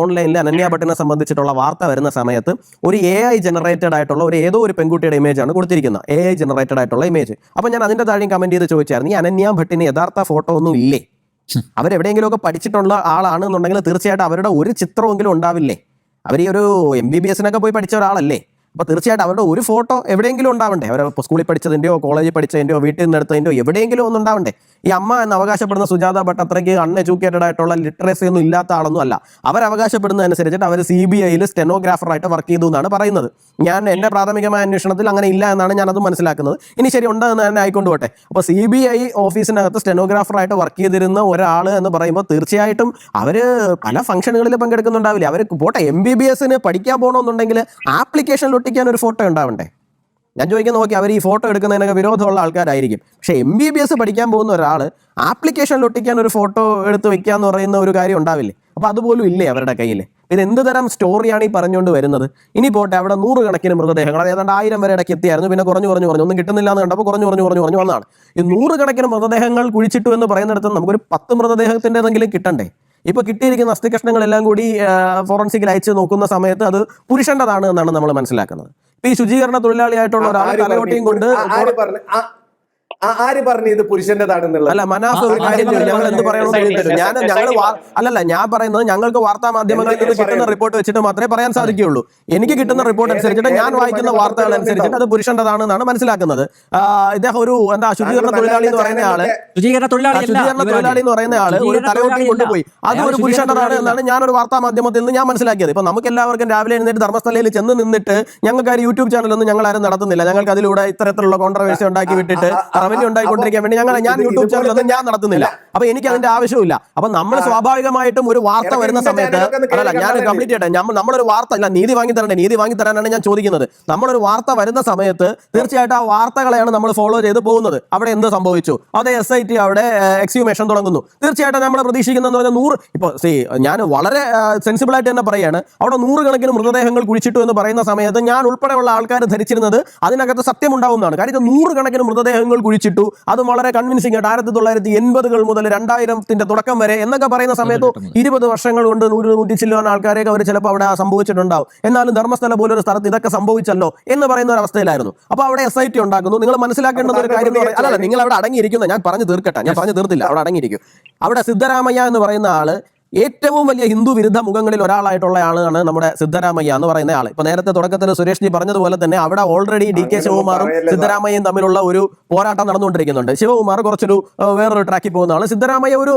ഓൺലൈനിൽ അനന്യ ഭട്ടിനെ സംബന്ധിച്ചിട്ടുള്ള വാർത്ത വരുന്ന സമയത്ത് ഒരു എ ഐ ജനറേറ്റഡ് ആയിട്ടുള്ള ഒരു ഏതോ ഒരു പെൺകുട്ടിയുടെ ഇമേജ് ആണ് കൊടുത്തിരിക്കുന്നത്. എ ഐ ജനറേറ്റഡ് ആയിട്ടുള്ള ഇമേജ് അപ്പോൾ ഞാൻ അതിന്റെ താഴെയും കമന്റ് ചെയ്ത് ചോദിച്ചായിരുന്നു ഈ അനന്യ ഭട്ടിന് യഥാർത്ഥ ഫോട്ടോ ഒന്നും ഇല്ലേ? അവരെവിടെയെങ്കിലുമൊക്കെ പഠിച്ചിട്ടുള്ള ആളാണ് എന്നുണ്ടെങ്കിൽ തീർച്ചയായിട്ടും അവരുടെ ഒരു ചിത്രമെങ്കിലും ഉണ്ടാവില്ലേ? അവർ ഈ ഒരു എം ബി ബി എസിനൊക്കെ പോയി പഠിച്ച ഒരാളല്ലേ? അപ്പോൾ തീർച്ചയായിട്ടും അവരുടെ ഒരു ഫോട്ടോ എവിടെയെങ്കിലും ഉണ്ടാവണ്ടേ? അവർ സ്കൂളിൽ പഠിച്ചതിന്റെയോ കോളേജിൽ പഠിച്ചതിന്റെയോ വീട്ടിൽ നിന്ന് എടുത്തതിന്റെയോ എവിടെയെങ്കിലും ഒന്നും ഉണ്ടാവണ്ടേ? ഈ അമ്മ എന്ന് അവകാശപ്പെടുന്ന സുജാത ഭട്ട് അത്രയ്ക്ക് അൺഎഡ്യൂക്കേറ്റഡ് ആയിട്ടുള്ള ലിറ്ററസി ഒന്നും ഇല്ലാത്ത ആളൊന്നും അല്ല. അവർ അവകാശപ്പെടുന്നതനുസരിച്ചിട്ട് അവർ സി ബി ഐയിൽ സ്റ്റെനോഗ്രാഫറായിട്ട് വർക്ക് ചെയ്തു എന്നാണ് പറയുന്നത്. ഞാൻ എന്റെ പ്രാഥമികമായ അന്വേഷണത്തിൽ അങ്ങനെ ഇല്ല എന്നാണ് ഞാനത് മനസ്സിലാക്കുന്നത്. ഇനി ശരി ഉണ്ടെന്ന് തന്നെ ആയിക്കൊണ്ട് പോട്ടെ അപ്പോൾ സി ബി ഐ ഓഫീസിനകത്ത് സ്റ്റെനോഗ്രാഫറായിട്ട് വർക്ക് ചെയ്തിരുന്ന ഒരാൾ എന്ന് പറയുമ്പോൾ തീർച്ചയായിട്ടും അവർ പല ഫംഗ്ഷനുകളിൽ പങ്കെടുക്കുന്നുണ്ടാവില്ല. അവർ പോട്ടെ എം ബി ബി എസിന് പഠിക്കാൻ പോകണമെന്നുണ്ടെങ്കിൽ ആപ്ലിക്കേഷനിൽ ഒട്ടിക്കാൻ ഒരു ഫോട്ടോ ഉണ്ടാവണ്ടേ? ഞാൻ ചോദിക്കുന്ന നോക്കി അവർ ഈ ഫോട്ടോ എടുക്കുന്നതിനൊക്കെ വിരോധമുള്ള ആൾക്കാരായിരിക്കും. പക്ഷേ എം ബി ബി എസ് പഠിക്കാൻ പോകുന്ന ഒരാൾ ആപ്ലിക്കേഷനിൽ ഒട്ടിക്കാൻ ഒരു ഫോട്ടോ എടുത്ത് വെക്കുക എന്ന് പറയുന്ന ഒരു കാര്യം ഉണ്ടാവില്ലേ? അപ്പോൾ അതുപോലും ഇല്ലേ അവരുടെ കയ്യിൽ ഇത് എന്ത് തരം സ്റ്റോറിയാണ് ഈ പറഞ്ഞുകൊണ്ട് വരുന്നത്? ഇനി പോട്ടെ അവിടെ നൂറുകണക്കിന് മൃതദേഹങ്ങൾ ഏതാണ്ട് ആയിരം വരെ ഇടയ്ക്ക് എത്തിയായിരുന്നു. പിന്നെ കുറഞ്ഞു കുറഞ്ഞു കുറഞ്ഞു ഒന്നും കിട്ടുന്നില്ല എന്ന് കണ്ടപ്പോൾ കുറഞ്ഞു കുറഞ്ഞു കുറഞ്ഞു കുറഞ്ഞു വന്നതാണ്. ഈ നൂറുകണക്കിന് മൃതദേഹങ്ങൾ കുഴിച്ചിട്ടു എന്ന് പറയുന്നിടത്ത് നമുക്കൊരു പത്ത് മൃതദേഹത്തിന്റെതെങ്കിലും കിട്ടണ്ടേ? ഇപ്പോൾ കിട്ടിയിരിക്കുന്ന അസ്ഥികഷ്ണങ്ങളെല്ലാം കൂടി ഫോറൻസിക്കിൽ അയച്ച് നോക്കുന്ന സമയത്ത് അത് പുരുഷന്റെതാണ് എന്നാണ് നമ്മൾ മനസ്സിലാക്കുന്നത്. ഈ ശുചീകരണ തൊഴിലാളിയായിട്ടുള്ള ഒരാളെ തലയോട്ടിയും? കൊണ്ട് ആര് പറഞ്ഞു ആ- ആ- ആര് പറഞ്ഞു ഇത് പുരുഷന്റേതാണെന്നുള്ളത്? അല്ല മനാഫ് ഒരു കാര്യം ഞങ്ങൾ എന്ത് പറയണമെന്ന് ഞാൻ ഞങ്ങൾ അല്ലല്ല ഞാൻ പറയുന്നത് ഞങ്ങൾക്ക് വാർത്താ മാധ്യമങ്ങളിൽ നിന്ന് കിട്ടുന്ന റിപ്പോർട്ട് വെച്ചിട്ട് മാത്രമേ പറയാൻ സാധിക്കുകയുള്ളൂ. എനിക്ക് കിട്ടുന്ന റിപ്പോർട്ട് അനുസരിച്ചിട്ട് ഞാൻ വായിക്കുന്ന വാർത്തകൾ അനുസരിച്ചിട്ട് അത് പുരുഷന്റെതാണെന്നാണ് മനസ്സിലാക്കുന്നത്. ഇദ്ദേഹം ഒരു എന്താ ശുചീകരണ തൊഴിലാളി എന്ന് പറയുന്ന ആൾ. ശുചീകരണ തൊഴിലാളി എന്ന് പറയുന്ന ആൾ ഒരു തലയോട്ടി കൊണ്ടുപോയി. അത് ഒരു പുരുഷന്റെതാണ് എന്നാണ് ഞാൻ ഒരു വാർത്താ മാധ്യമത്തിൽ നിന്ന് ഞാൻ മനസ്സിലാക്കിയത്. ഇപ്പൊ നമുക്ക് എല്ലാവർക്കും രാവിലെ എഴുന്നേറ്റ് ധർമ്മസ്ഥലയിൽ ചെന്ന് നിന്നിട്ട് ഞങ്ങൾക്ക് ആ യൂട്യൂബ് ചാനലൊന്നും ഞങ്ങൾ ആരും നടത്തുന്നില്ല. ഞങ്ങൾക്ക് അതിലൂടെ ഇത്തരത്തിലുള്ള കോൺട്രവേഴ്സി ഉണ്ടാക്കി വിട്ടിട്ട് റവന്യൂ ഉണ്ടായിക്കൊണ്ടിരിക്കാൻ വേണ്ടി ഞങ്ങൾ ഞാൻ യൂട്യൂബ് ചാനൽ ഒന്നും ഞാൻ നടത്തുന്നില്ല. അപ്പൊ എനിക്ക് അതിന്റെ ആവശ്യമില്ല അപ്പൊ നമ്മൾ സ്വാഭാവികമായിട്ടും ഒരു വാർത്ത വരുന്ന സമയത്ത് അല്ല ഞാൻ കംപ്ലീറ്റ് ചെയ്യട്ടെ. നമ്മളൊരു വാർത്ത അല്ല നീതി വാങ്ങി തരണ്ടേ? നീതി വാങ്ങി തരാനാണ് ഞാൻ ചോദിക്കുന്നത്. നമ്മളൊരു വാർത്ത വരുന്ന സമയത്ത് തീർച്ചയായിട്ടും ആ വാർത്തകളെയാണ് നമ്മൾ ഫോളോ ചെയ്ത് പോകുന്നത്. അവിടെ എന്ത് സംഭവിച്ചു? അത് എസ് ഐ ടി അവിടെ എക്സ്യൂമേഷൻ തുടങ്ങുന്നു. തീർച്ചയായിട്ടും നമ്മൾ പ്രതീക്ഷിക്കുന്നതെന്ന് പറഞ്ഞാൽ നൂറ് ഇപ്പോൾ സി ഞാൻ വളരെ സെൻസിബിൾ ആയിട്ട് തന്നെ പറയാണ്. അവിടെ നൂറുകണക്കിന് മൃതദേഹങ്ങൾ കുഴിച്ചിട്ടു എന്ന് പറയുന്ന സമയത്ത് ഞാൻ ഉൾപ്പെടെയുള്ള ആൾക്കാർ ധരിച്ചിരുന്നത് അതിനകത്ത് സത്യം ഉണ്ടാവുന്നതാണ് കാര്യം നൂറുകണക്കിന് മൃതദേഹങ്ങൾ കുഴിച്ചിട്ടു അതും വളരെ കൺവിൻസിംഗ് ആയിട്ട് ആയിരത്തി തൊള്ളായിരത്തി എൺപതുകൾ മുതൽ രണ്ടായിരത്തിന്റെ തുടക്കം വരെ എന്നൊക്കെ പറയുന്ന സമയത്ത് ഇരുപത് വർഷങ്ങൾ കൊണ്ട് നൂറ് നൂറ്റി ചില്ലുവാൻ ആൾക്കാരെയൊക്കെ അവർ ചിലപ്പോൾ അവിടെ സംഭവിച്ചിട്ടുണ്ടാവും. എന്നാലും ധർമ്മസ്ഥല ഒരു സ്ഥലത്ത് ഇതൊക്കെ സംഭവിച്ചല്ലോ എന്ന് പറയുന്ന ഒരു അവസ്ഥയിലായിരുന്നു. അപ്പോൾ അവിടെ എസ് ഐ ടി ഉണ്ടാക്കുന്നു. നിങ്ങൾ മനസ്സിലാക്കേണ്ടുന്ന ഒരു കാര്യം അല്ലല്ല നിങ്ങൾ അവിടെ അടങ്ങിയിരിക്കുന്ന. ഞാൻ പറഞ്ഞു തീർക്കട്ടെ. ഞാൻ പറഞ്ഞു തീർത്തില്ല. അവിടെ അടങ്ങിയിരിക്കും. അവിടെ സിദ്ധരാമയ്യ എന്ന് പറയുന്ന ആൾ ഏറ്റവും വലിയ ഹിന്ദു വിരുദ്ധ മുഖങ്ങളിൽ ഒരാളായിട്ടുള്ള ആളാണ് നമ്മുടെ സിദ്ധരാമയ്യ എന്ന് പറയുന്ന ആൾ ഇപ്പൊ നേരത്തെ തുടക്കത്തിൽ സുരേഷ് ജി പറഞ്ഞതുപോലെ തന്നെ അവിടെ ഓൾറെഡി ഡി കെ ശിവകുമാറും സിദ്ധരാമയ്യയും തമ്മിലുള്ള ഒരു പോരാട്ടം നടന്നുകൊണ്ടിരിക്കുന്നുണ്ട്. ശിവകുമാർ കുറച്ചൊരു വേറൊരു ട്രാക്കിൽ പോകുന്ന ആൾ സിദ്ധരാമയ്യ ഒരു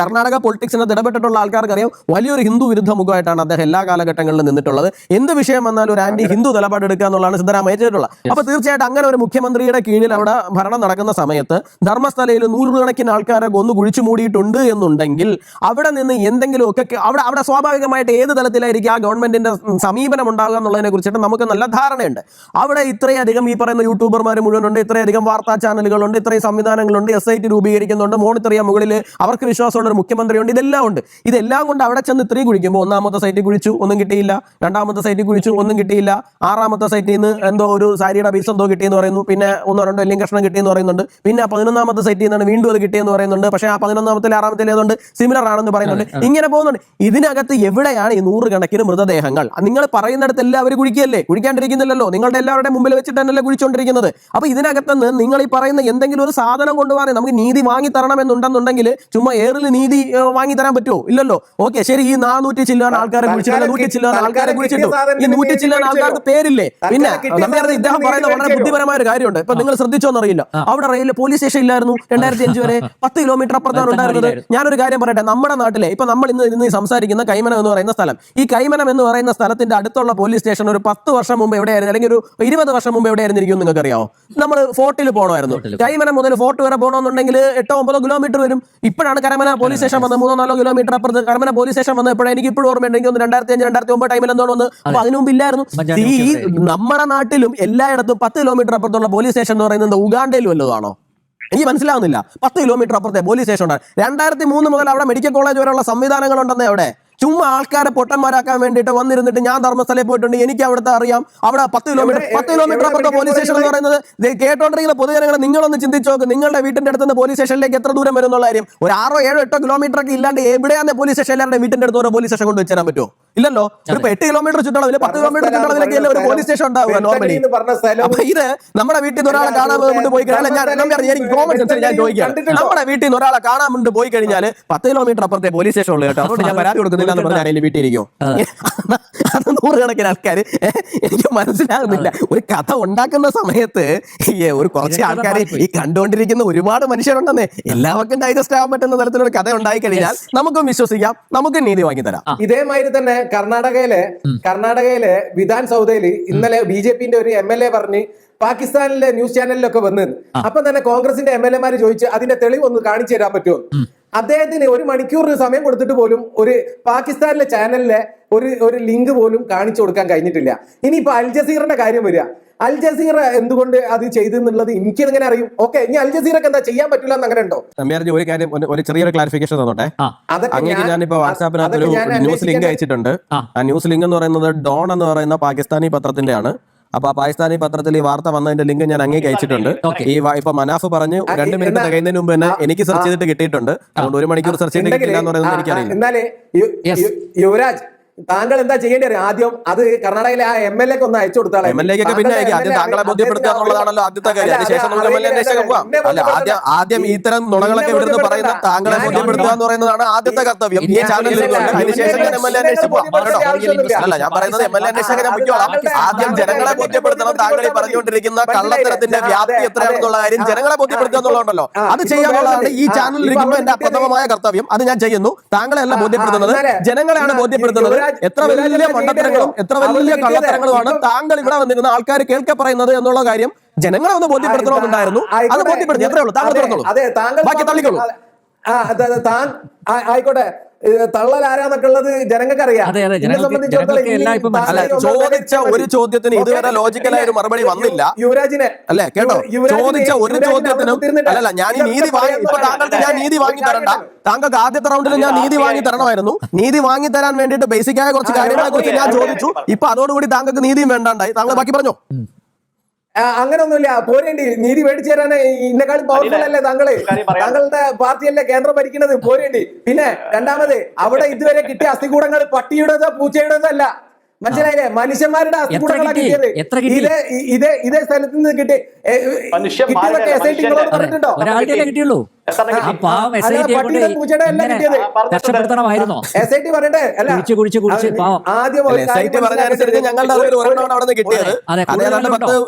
കർണാടക പൊളിറ്റിക്സിനകത്ത് ഇടപെട്ടിട്ടുള്ള ആൾക്കാർക്ക് അറിയാം വലിയൊരു ഹിന്ദു വിരുദ്ധ മുഖമായിട്ടാണ് അദ്ദേഹം എല്ലാ കാലഘട്ടങ്ങളിലും നിന്നിട്ടുള്ളത്. എന്ത് വിഷയം വന്നാലും ഒരു ആന്റി ഹിന്ദു നിലപാട് എടുക്കുക എന്നുള്ളതാണ് സിദ്ധരാമയ്യ ചെയ്തിട്ടുള്ളത്. അപ്പൊ തീർച്ചയായിട്ടും അങ്ങനെ ഒരു മുഖ്യമന്ത്രിയുടെ കീഴിൽ അവിടെ ഭരണം നടക്കുന്ന സമയത്ത് ധർമ്മസ്ഥലയിൽ നൂറുകണക്കിന് ആൾക്കാരെ കൊന്നു കുഴിച്ചു മൂടിയിട്ടുണ്ട് എന്നുണ്ടെങ്കിൽ അവിടെ നിന്ന് എന്തെങ്കിലുമൊക്കെ അവിടെ അവിടെ സ്വാഭാവികമായിട്ട് ഏത് തലത്തിലായിരിക്കും ആ ഗവൺമെന്റിന്റെ സമീപനം ഉണ്ടാകുക എന്നുള്ളതിനെ കുറിച്ചിട്ട് നമുക്ക് നല്ല ധാരണയുണ്ട്. അവിടെ ഇത്രയധികം ഈ പറയുന്ന യൂട്യൂബർമാർ മുഴുവനുണ്ട് ഇത്രയധികം വാർത്താ ചാനലുകളുണ്ട് ഇത്രയും സംവിധാനങ്ങളുണ്ട് എസ് ഐ ടി രൂപീകരിക്കുന്നുണ്ട് മോണിറ്റർ മുകളിൽ അവർക്ക് വിശ്വാസമുള്ള ഒരു മുഖ്യമന്ത്രിയുണ്ട് ഇതെല്ലാം ഉണ്ട്. ഇതെല്ലാം കൊണ്ട് അവിടെ ചെന്ന് ഇത്രയും കുഴിക്കുമ്പോൾ ഒന്നാമത്തെ സൈറ്റിൽ കുഴിച്ചു ഒന്നും കിട്ടിയില്ല. രണ്ടാമത്തെ സൈറ്റിൽ കുഴിച്ചു ഒന്നും കിട്ടിയില്ല. ആറാമത്തെ സൈറ്റിൽ നിന്ന് എന്തോ ഒരു സാരിയുടെ പീസ് എന്തോ കിട്ടിയെന്ന് പറയുന്നു. പിന്നെ ഒന്നോ രണ്ടോ എല്ലാം കഷ്ണം കിട്ടിയെന്ന് പറയുന്നുണ്ട്. പിന്നെ പതിനൊന്നാമത്തെ സൈറ്റിൽ നിന്നാണ് വീണ്ടും അത് കിട്ടിയെന്ന് പറയുന്നുണ്ട്. പക്ഷേ ആ പതിനൊന്നാമത്തിൽ ആറാമത്തിൽ ഏതുകൊണ്ട് സിമിലർ ആണെന്ന് പറയുന്നുണ്ട്. ഇങ്ങനെ പോകുന്നുണ്ട്. ഇതിനകത്ത് എവിടെയാണ് ഈ നൂറുകണക്കിന് മൃതദേഹങ്ങൾ? നിങ്ങൾ പറയുന്നിടത്ത് എല്ലാവരും കുഴിക്കല്ലേ കുഴിക്കാണ്ടിരിക്കുന്നില്ലല്ലോ. നിങ്ങളുടെ എല്ലാവരുടെ മുമ്പിൽ വെച്ചിട്ട് തന്നെയല്ലേ കുഴിച്ചുകൊണ്ടിരിക്കുന്നത് അപ്പൊ ഇതിനകത്ത് നിന്ന് നിങ്ങൾ ഈ പറയുന്ന എന്തെങ്കിലും ഒരു സാധനം കൊണ്ടുപോകാൻ നമുക്ക് നീതി വാങ്ങി തരണം എന്നുണ്ടെന്നുണ്ടെങ്കിൽ ചുമ്മാ ഏറിൽ നീതി വാങ്ങി തരാൻ പറ്റുമോ? ഇല്ലല്ലോ. ഓക്കെ ശരി. ഈ നാനൂറ്റി ചില്ലാൻ ആൾക്കാരെ കുഴിച്ചിട്ടില്ല നൂറ്റി ചില്ലാൻ ആൾക്കാരെ കുഴിച്ചിട്ടു. ഈ നൂറ്റി ചില്ലാൻ ആൾക്കാർക്ക് പേരില്ലേ? പിന്നെ ഇദ്ദേഹം പറയുന്ന വളരെ ബുദ്ധിപരമായ ഒരു കാര്യമുണ്ട്. ഇപ്പൊ നിങ്ങൾ ശ്രദ്ധിച്ചോന്നറിയില്ല അവിടെ റെയിൽ പോലീസ് സ്റ്റേഷൻ ഇല്ലായിരുന്നു രണ്ടായിരത്തി അഞ്ച് വരെ പത്ത് കിലോമീറ്റർ അപ്പുറത്താണ് ഉണ്ടായിരുന്നത്. ഞാനൊരു കാര്യം പറയട്ടെ. നമ്മുടെ നാട്ടിലെ ഇപ്പൊ നമ്മൾ ഇന്ന് ഇന്ന് സംസാരിക്കുന്ന കൈമനം എന്ന് പറയുന്ന സ്ഥലം. ഈ കൈമനം എന്ന് പറയുന്ന സ്ഥലത്തിന്റെ അടുത്തുള്ള പോലീസ് സ്റ്റേഷൻ ഒരു പത്ത് വർഷം മുമ്പ് എവിടെയായിരുന്നു? അല്ലെങ്കിൽ ഒരു ഇരുപത് വർഷം മുമ്പ് എവിടെയായിരുന്നിരിക്കും നിങ്ങൾക്ക് അറിയാമോ നമ്മൾ ഫോർട്ടിൽ പോകണമായിരുന്നു കൈമനം മുതൽ ഫോർട്ട് വരെ പോകണമെന്നുണ്ടെങ്കിൽ എട്ടോ ഒമ്പതോ കിലോമീറ്റർ വരും. ഇപ്പോഴാണ് കരമന പോലീസ് സ്റ്റേഷൻ വന്നത്. മൂന്നോ നാലോ കിലോമീറ്റർ അപ്പുറത്ത് കരമന പോലീസ് സ്റ്റേഷൻ വന്നത് എപ്പോഴാണ് എനിക്ക് ഇപ്പോഴും ഓർമ്മയുണ്ട്. എനിക്ക് ഒന്ന് രണ്ടായിരത്തി അഞ്ച് രണ്ടായിരത്തി ഒമ്പത് ടൈമിൽ എന്തോ വന്ന് അപ്പൊ അതിനു മുമ്പ് ഇല്ലായിരുന്നു. ഈ നമ്മുടെ നാട്ടിലും എല്ലായിടത്തും പത്ത് കിലോമീറ്റർ അപ്പുറത്തുള്ള പോലീസ് സ്റ്റേഷൻ എന്ന് പറയുന്നത് ഉഗാണ്ടയിലും വല്ലതാണോ എനിക്ക് മനസ്സിലാവുന്നില്ല. പത്ത് കിലോമീറ്റർ അപ്പുറത്തെ പോലീസ് സ്റ്റേഷൻ ഉണ്ടായിരുന്നു രണ്ടായിരത്തി മൂന്ന് മുതൽ അവിടെ മെഡിക്കൽ കോളേജ് വരെയുള്ള സംവിധാനങ്ങൾ ഉണ്ടെന്നേ അവിടെ. ചുമ്മാ ആൾക്കാരെ പൊട്ടന്മാരാക്കാൻ വേണ്ടിയിട്ട് വന്നിരുന്നിട്ട് ഞാൻ ധർമ്മസ്ഥലയിൽ പോയിട്ടുണ്ട്. എനിക്ക് അവിടുത്തെ അറിയാം. അവിടെ പത്ത് കിലോമീറ്റർ പത്ത് കിലോമീറ്റർ അപ്പുറത്തെ പോലീസ് സ്റ്റേഷൻ എന്ന് പറയുന്നത് ദേ കേട്ടോണ്ടിരിക്കുന്ന പൊതുജനങ്ങളെ നിങ്ങളൊന്ന് ചിന്തിച്ചു നോക്ക്. നിങ്ങളുടെ വീട്ടിന്റെ അടുത്ത് നിന്ന് പോലീസ് സ്റ്റേഷനിലേക്ക് എത്ര ദൂരം വരും എന്നുള്ള കാര്യം. ഒരു ആറോ ഏഴോ എട്ടോ കിലോമീറ്റർ ഒക്കെ ഇല്ലാണ്ട് എവിടെയാണ് പോലീസ് സ്റ്റേഷൻ എല്ലാവരുടെ വീട്ടിന്റെ അടുത്ത് ഓരോ പോലീസ് സ്റ്റേഷൻ കൊണ്ട് വെച്ചാൽ പറ്റുമോ? ഇല്ലല്ലോ? ഒരു ഇപ്പൊ എട്ട് കിലോമീറ്റർ ചുറ്റളവിൽ പത്ത് കിലോമീറ്റർ ചുറ്റളവിലൊക്കെ ഒരു പോലീസ് സ്റ്റേഷൻ ഉണ്ടാവുക നോർമലി എന്ന് പറഞ്ഞ സ്ഥലം. അപ്പൊ ഇത് നമ്മുടെ വീട്ടിൽ നിന്ന് ഒരാളെ കാണാൻ വേണ്ടി പോയി കഴിഞ്ഞാൽ ഞാൻ ഞാൻ പറഞ്ഞു, എനിക്ക് കോമൺ സെൻസ് ഞാൻ ചോദിക്കാം നമ്മുടെ വീട്ടിൽ നിന്ന് ഒരാളെ കാണാൻ വേണ്ടി പോയി കഴിഞ്ഞാൽ പത്ത് കിലോമീറ്റർ അപ്പുറത്തെ പോലീസ് സ്റ്റേഷൻ ഉള്ളു കേട്ടോ. അതുകൊണ്ട് ഞാൻ പരാതി കൊടുക്കുന്നില്ല എന്ന് പറഞ്ഞ ആരെങ്കിലും വീട്ടിൽ ഇരിക്കും അത് നൂറുകണക്കിന് ആൾക്കാർ എനിക്ക് മനസ്സിലാകുന്നില്ല. ഒരു കഥ ഉണ്ടാക്കുന്ന സമയത്ത് ഒരു കുറച്ച് ആൾക്കാർ ഈ കണ്ടുകൊണ്ടിരിക്കുന്ന ഒരുപാട് മനുഷ്യരുണ്ടെന്നേ. എല്ലാവർക്കും ഡൈജസ്റ്റ് ആവാൻ പറ്റുന്ന തരത്തിലൊരു കഥ ഉണ്ടായി കഴിഞ്ഞാൽ നമുക്കും വിശ്വസിക്കാം നമുക്കും നീതി വാങ്ങി തരാം. ഇതേമാതിരി തന്നെ കർണാടകയിലെ കർണാടകയിലെ വിധാൻ സൗദയിൽ ഇന്നലെ ബി ജെ പിന്റെ ഒരു എം എൽ എ പറഞ്ഞ് പാകിസ്ഥാനിലെ ന്യൂസ് ചാനലിലൊക്കെ വന്നിരുന്നു അപ്പൊ തന്നെ കോൺഗ്രസിന്റെ എം എൽ എമാര് ചോദിച്ച് അതിന്റെ തെളിവ് ഒന്ന് കാണിച്ചു തരാൻ പറ്റുമോ? അദ്ദേഹത്തിന് ഒരു മണിക്കൂർ സമയം കൊടുത്തിട്ട് പോലും ഒരു പാകിസ്ഥാനിലെ ചാനലിലെ ഒരു ഒരു ലിങ്ക് പോലും കാണിച്ചു കൊടുക്കാൻ കഴിഞ്ഞിട്ടില്ല. ഇനിയിപ്പോ അൽ ജസീറിന്റെ കാര്യം വരിക. അൽ ജസീറ എന്തുകൊണ്ട് അത് ചെയ്തു എന്നുള്ളത് എനിക്ക് എങ്ങനെ അറിയും? ഓക്കെ ഇനി അൽ ജസീറക്ക് എന്താ ചെയ്യാൻ പറ്റില്ല എന്ന് അങ്ങനെ ഉണ്ടോ? ഒരു കാര്യം ഒരു- ചെറിയൊരു ക്ലാരിഫിക്കേഷൻ തന്നോട്ടെ. അതൊക്കെ ഞാൻ- ഞാനിപ്പോ വാട്സാപ്പിനകത്ത് ഒരു ന്യൂസ് ലിങ്ക് അയച്ചിട്ടുണ്ട്. ആ. ആ ന്യൂസ് ലിങ്ക് എന്ന് പറയുന്നത് ഡോൺ എന്ന് പറയുന്ന പാകിസ്ഥാനി പത്രത്തിന്റെ ആണ് അപ്പൊ ആ പാകിസ്ഥാനി പത്രത്തിൽ ഈ വാർത്ത വന്നതിന്റെ ലിങ്ക് ഞാൻ അങ്ങേക്ക് അയച്ചിട്ടുണ്ട്. ഈ വാ- ഇപ്പൊ മനാഫ് പറഞ്ഞു രണ്ട് മിനിറ്റ് തികയുന്നതിന് മുമ്പ് തന്നെ എനിക്ക് സെർച്ച് ചെയ്തിട്ട് കിട്ടിയിട്ടുണ്ട്. അതുകൊണ്ട് ഒരു മണിക്കൂർ സെർച്ച് ചെയ്തിട്ട് കിട്ടില്ല എന്ന് പറയുന്നത് എനിക്കറിയില്ല. യുവരാജ് താങ്കൾ എന്താ ചെയ്യേണ്ടി അറിയാം ആദ്യം അത് കർണാടകയിലെ ആ എം എൽ എക്ക് ഒന്ന് അയച്ചു കൊടുത്താളെ. എം എൽ എക്കൊക്കെ പിന്നെ ആദ്യം താങ്കളെ ബോധ്യപ്പെടുത്തുക എന്നുള്ളതാണല്ലോ ആദ്യത്തെ കാര്യം. അതിനുശേഷം അല്ല ആദ്യം ആദ്യം ഇത്തരം നുണകളൊക്കെ ഇവിടുന്ന് പറയുന്ന താങ്കളെ ബോധ്യപ്പെടുത്തുക എന്ന് പറയുന്നതാണ് ആദ്യത്തെ കർത്തവ്യം. ഈ ചാനലിൽ അതിനുശേഷം ഞാൻ എം എൽ എ അന്വേഷിച്ചു അല്ല ഞാൻ പറയുന്നത് എം എൽ എ അന്വേഷിക്കാൻ ഞാൻ പൊയ്ക്കോളാം ആദ്യം ജനങ്ങളെ ബോധ്യപ്പെടുത്തണം. താങ്കൾ ഈ പറഞ്ഞുകൊണ്ടിരിക്കുന്ന കള്ളത്തരത്തിന്റെ വ്യാപ്തി എത്രയാണെന്നുള്ള കാര്യം ജനങ്ങളെ ബോധ്യപ്പെടുത്തുക എന്നുള്ളതുണ്ടല്ലോ അത് ഈ ചാനലിൽ ഇരിക്കുമ്പോൾ എന്റെ അപ്രഥമമായ കർത്തവ്യം. അത് ഞാൻ ചെയ്യുന്നു. താങ്കളെ അല്ല ബോധ്യപ്പെടുത്തുന്നത് ജനങ്ങളെയാണ് ബോധ്യപ്പെടുത്തുന്നത് എത്ര വലിയ മണ്ടത്തരങ്ങളും എത്ര വലിയ കള്ളത്തരങ്ങളുമാണ് താങ്കൾ ഇവിടെ വന്നിരുന്ന ആൾക്കാർ കേൾക്കെ പറയുന്നത് എന്നുള്ള കാര്യം ജനങ്ങളെ ഒന്ന് ബോധ്യപ്പെടുത്തണമെന്നുണ്ടായിരുന്നു അത് ബോധ്യപ്പെടുത്തി എത്രയുള്ളൂ താങ്കൾ തുറന്നോളൂ. അതെ താങ്കൾ ബാക്കി തള്ളിക്കോളൂ ആയിക്കോട്ടെ. തള്ളൽ ആരാന്നൊക്കെ ഉള്ളത് ജനങ്ങൾക്ക് അറിയാം അതെ, അതെ, ജനങ്ങൾക്ക് ജനങ്ങൾക്ക് എല്ലാം ഇപ്പം അല്ല ചോദിച്ച ഒരു ചോദ്യത്തിന് ഇതുവരെ ലോജിക്കലായ ഒരു മറുപടി വന്നില്ല. യുവരാജിനെ അല്ലേ കേട്ടോ? ചോദിച്ച ഒരു ചോദ്യത്തിനും അല്ലല്ല ഞാൻ നീതി വാങ്ങി ഇപ്പൊ താങ്കൾക്ക് ഞാൻ നീതി വാങ്ങി തരണ്ട. താങ്കൾക്ക് ആദ്യത്തെ റൗണ്ടിൽ ഞാൻ നീതി വാങ്ങി തരണമായിരുന്നു. നീതി വാങ്ങി തരാൻ വേണ്ടിയിട്ട് ബേസിക്കായ കുറച്ച് കാര്യങ്ങളെ കുറിച്ച് ഞാൻ ചോദിച്ചു. ഇപ്പൊ അതോടുകൂടി താങ്കൾക്ക് നീതിയും വേണ്ടാണ്ടായി. താങ്കൾ ബാക്കി പറഞ്ഞോ? അങ്ങനൊന്നുമില്ല. പോരേണ്ടി. നീതി മേടിച്ചു തരാൻ ഇന്നെക്കാളും പവർഫുൾ അല്ലേ താങ്കൾ? താങ്കളുടെ പാർട്ടിയല്ലേ കേന്ദ്രം ഭരിക്കുന്നത്? പോരേണ്ടി. പിന്നെ രണ്ടാമത് അവിടെ ഇതുവരെ കിട്ടിയ അസ്ഥികൂടങ്ങൾ പട്ടിയുടേതോ പൂച്ചയുടേതോ അല്ല മനസ്സിലായില്ലേ മനുഷ്യന്മാരുടെ അസ്ഥികൂടങ്ങളാണ് കിട്ടി? കിട്ടിയത്. ഇത്? ഇതേ ഇതേ സ്ഥലത്ത് നിന്ന് കിട്ടി കിട്ടിയതൊക്കെ എസ് ഐ ടി പറഞ്ഞിട്ടുണ്ടോ എസ് ഐ അല്ല, ടി പറയട്ടെ. ആദ്യം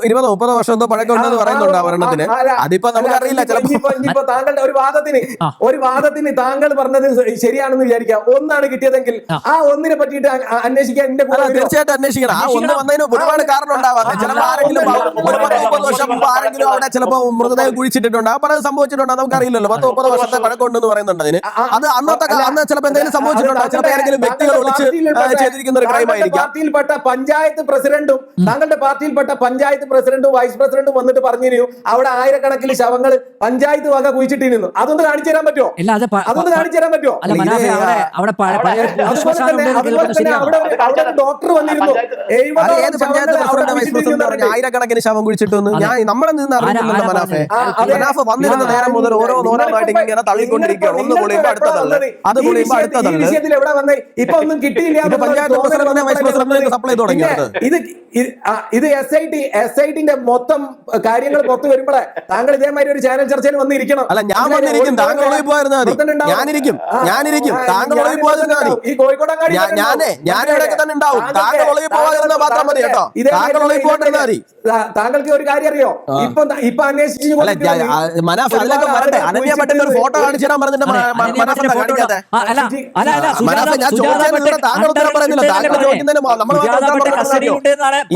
ഇരുപതോ വർഷം എന്തോ പഴക്കം ഉണ്ടെന്ന് പറയുന്നുണ്ട് ആ ഒരെണ്ണത്തിന്. അതിപ്പോ നമുക്കറിയില്ല ചിലപ്പോ. ഇനിയിപ്പോ- താങ്കളുടെ ഒരു വാദത്തിന് ഒരു വാദത്തിന് താങ്കൾ പറഞ്ഞത് ശരിയാണെന്ന് വിചാരിക്കാം. ഒന്നാണ് കിട്ടിയതെങ്കിൽ ആ. ഒന്നിനെ പറ്റിയിട്ട് അന്വേഷിക്കാൻ എന്റെ കൂടെ തീർച്ചയായിട്ടും അന്വേഷിക്കണം. ആ ഒന്ന് വന്നതിന് ഒരുപാട് കാരണം ഉണ്ടാവാം. ചിലപ്പോൾ ആരെങ്കിലും ഒരു പത്ത് മുപ്പത് വർഷം മുമ്പ് ആരെങ്കിലും അവിടെ ചിലപ്പോൾ മൃതദേഹം കുഴിച്ചിട്ടുണ്ട് ആ പലതും സംഭവിച്ചിട്ടുണ്ടോ. നമുക്കറിയില്ലല്ലോ. പത്ത് മുപ്പത് വർഷത്തെ പഴക്കമുണ്ടെന്ന് പറയുന്നുണ്ട് അതിന്. അത് അന്നത്തെ അന്ന് ചിലപ്പോൾ എന്തെങ്കിലും സംഭവിച്ചിട്ടുണ്ടോ? ചിലപ്പോൾ ഏതെങ്കിലും വ്യക്തികൾ വിളിച്ച് ചെയ്തിരിക്കുന്ന ഒരു ക്രൈം ആയിരിക്കാം. പാർട്ടിയിൽപ്പെട്ട പഞ്ചായത്ത് പ്രസിഡന്റും താങ്കളുടെ പാർട്ടിയിൽപ്പെട്ട പഞ്ചായത്ത് പ്രസിഡന്റും വൈസ് പ്രസിഡന്റും വന്നിട്ട് പറഞ്ഞിരുന്നു. അവിടെ ആയിരക്കണക്കിന് ശവങ്ങൾ പഞ്ചായത്ത് വക കുഴിച്ചിട്ടിരുന്നു. അതൊന്ന് കാണിച്ചു തരാൻ പറ്റുമോ? അതൊന്ന് കാണിച്ചു തരാൻ പറ്റുമോ? അല്ല മനാഫെ അവിടെ അവിടെ പഴയ പഴയ ഒരു അതുപോലെ തന്നെ അവിടെ അവിടെ ഡോക്ടർ വന്നിരുന്നു. ആയിരക്കണക്കിന് ശവം കുഴിച്ചിട്ടു ഞാൻ നമ്മളെ നിന്ന് ആരാ മനാഫെ മനാഫ് വന്നിരുന്ന നേരം മുതൽ ഓരോ ഓരോന്നായിട്ട് ഇങ്ങനെ തള്ളിക്കൊണ്ടിരിക്കുകയാണ്. ഒന്ന് പൊളിയുമ്പോൾ അടുത്തതല്ല. അത് പൊളിയുമ്പോൾ അടുത്തതല്ല. ഇപ്പൊ ഒന്നും കിട്ടിയില്ല പഞ്ചായത്ത് പ്രസിഡന്റിനെ വൈസ് പ്രസിഡന്റിനെ സപ്ലൈ തുടങ്ങിയത് തുടങ്ങി ഇത്. ഇത് S I T S I ടിന്റെ മൊത്തം കാര്യങ്ങൾ പുറത്തു വരുമ്പോഴേ താങ്കൾ ഇതേമാതിരി ഒരു ചാനൽ ചർച്ചയിൽ വന്നിരിക്കണം. അല്ല ഞാൻ വന്നിരിക്കും. താങ്കൾ ഒളിവിൽ പോയിരുന്നാൽ മതി. ഞാനിരിക്കും. ഞാനിരിക്കും. താങ്കൾ ഒളിവിൽ പോയിരുന്നാൽ മതി. ഞാനേ ഞാൻ ഇവിടെയൊക്കെ തന്നെ ഉണ്ടാവും. താങ്കൾ പോകാതിരുന്നാൽ മാത്രം മതി കേട്ടോ. താങ്കൾ ഒളിവിൽ പോകണ്ടിരുന്നാൽ മതി. താങ്കൾക്ക് ഒരു കാര്യം അറിയോ? ഇപ്പൊ ഇപ്പൊ അന്വേഷിച്ചു ഒരു ഫോട്ടോ കാണിച്ചു തരാൻ പറഞ്ഞിട്ട് അല്ല ഞാൻ താങ്കൾ ഉത്തരം പറയുന്നില്ല. ചോദിക്കുന്നതിന്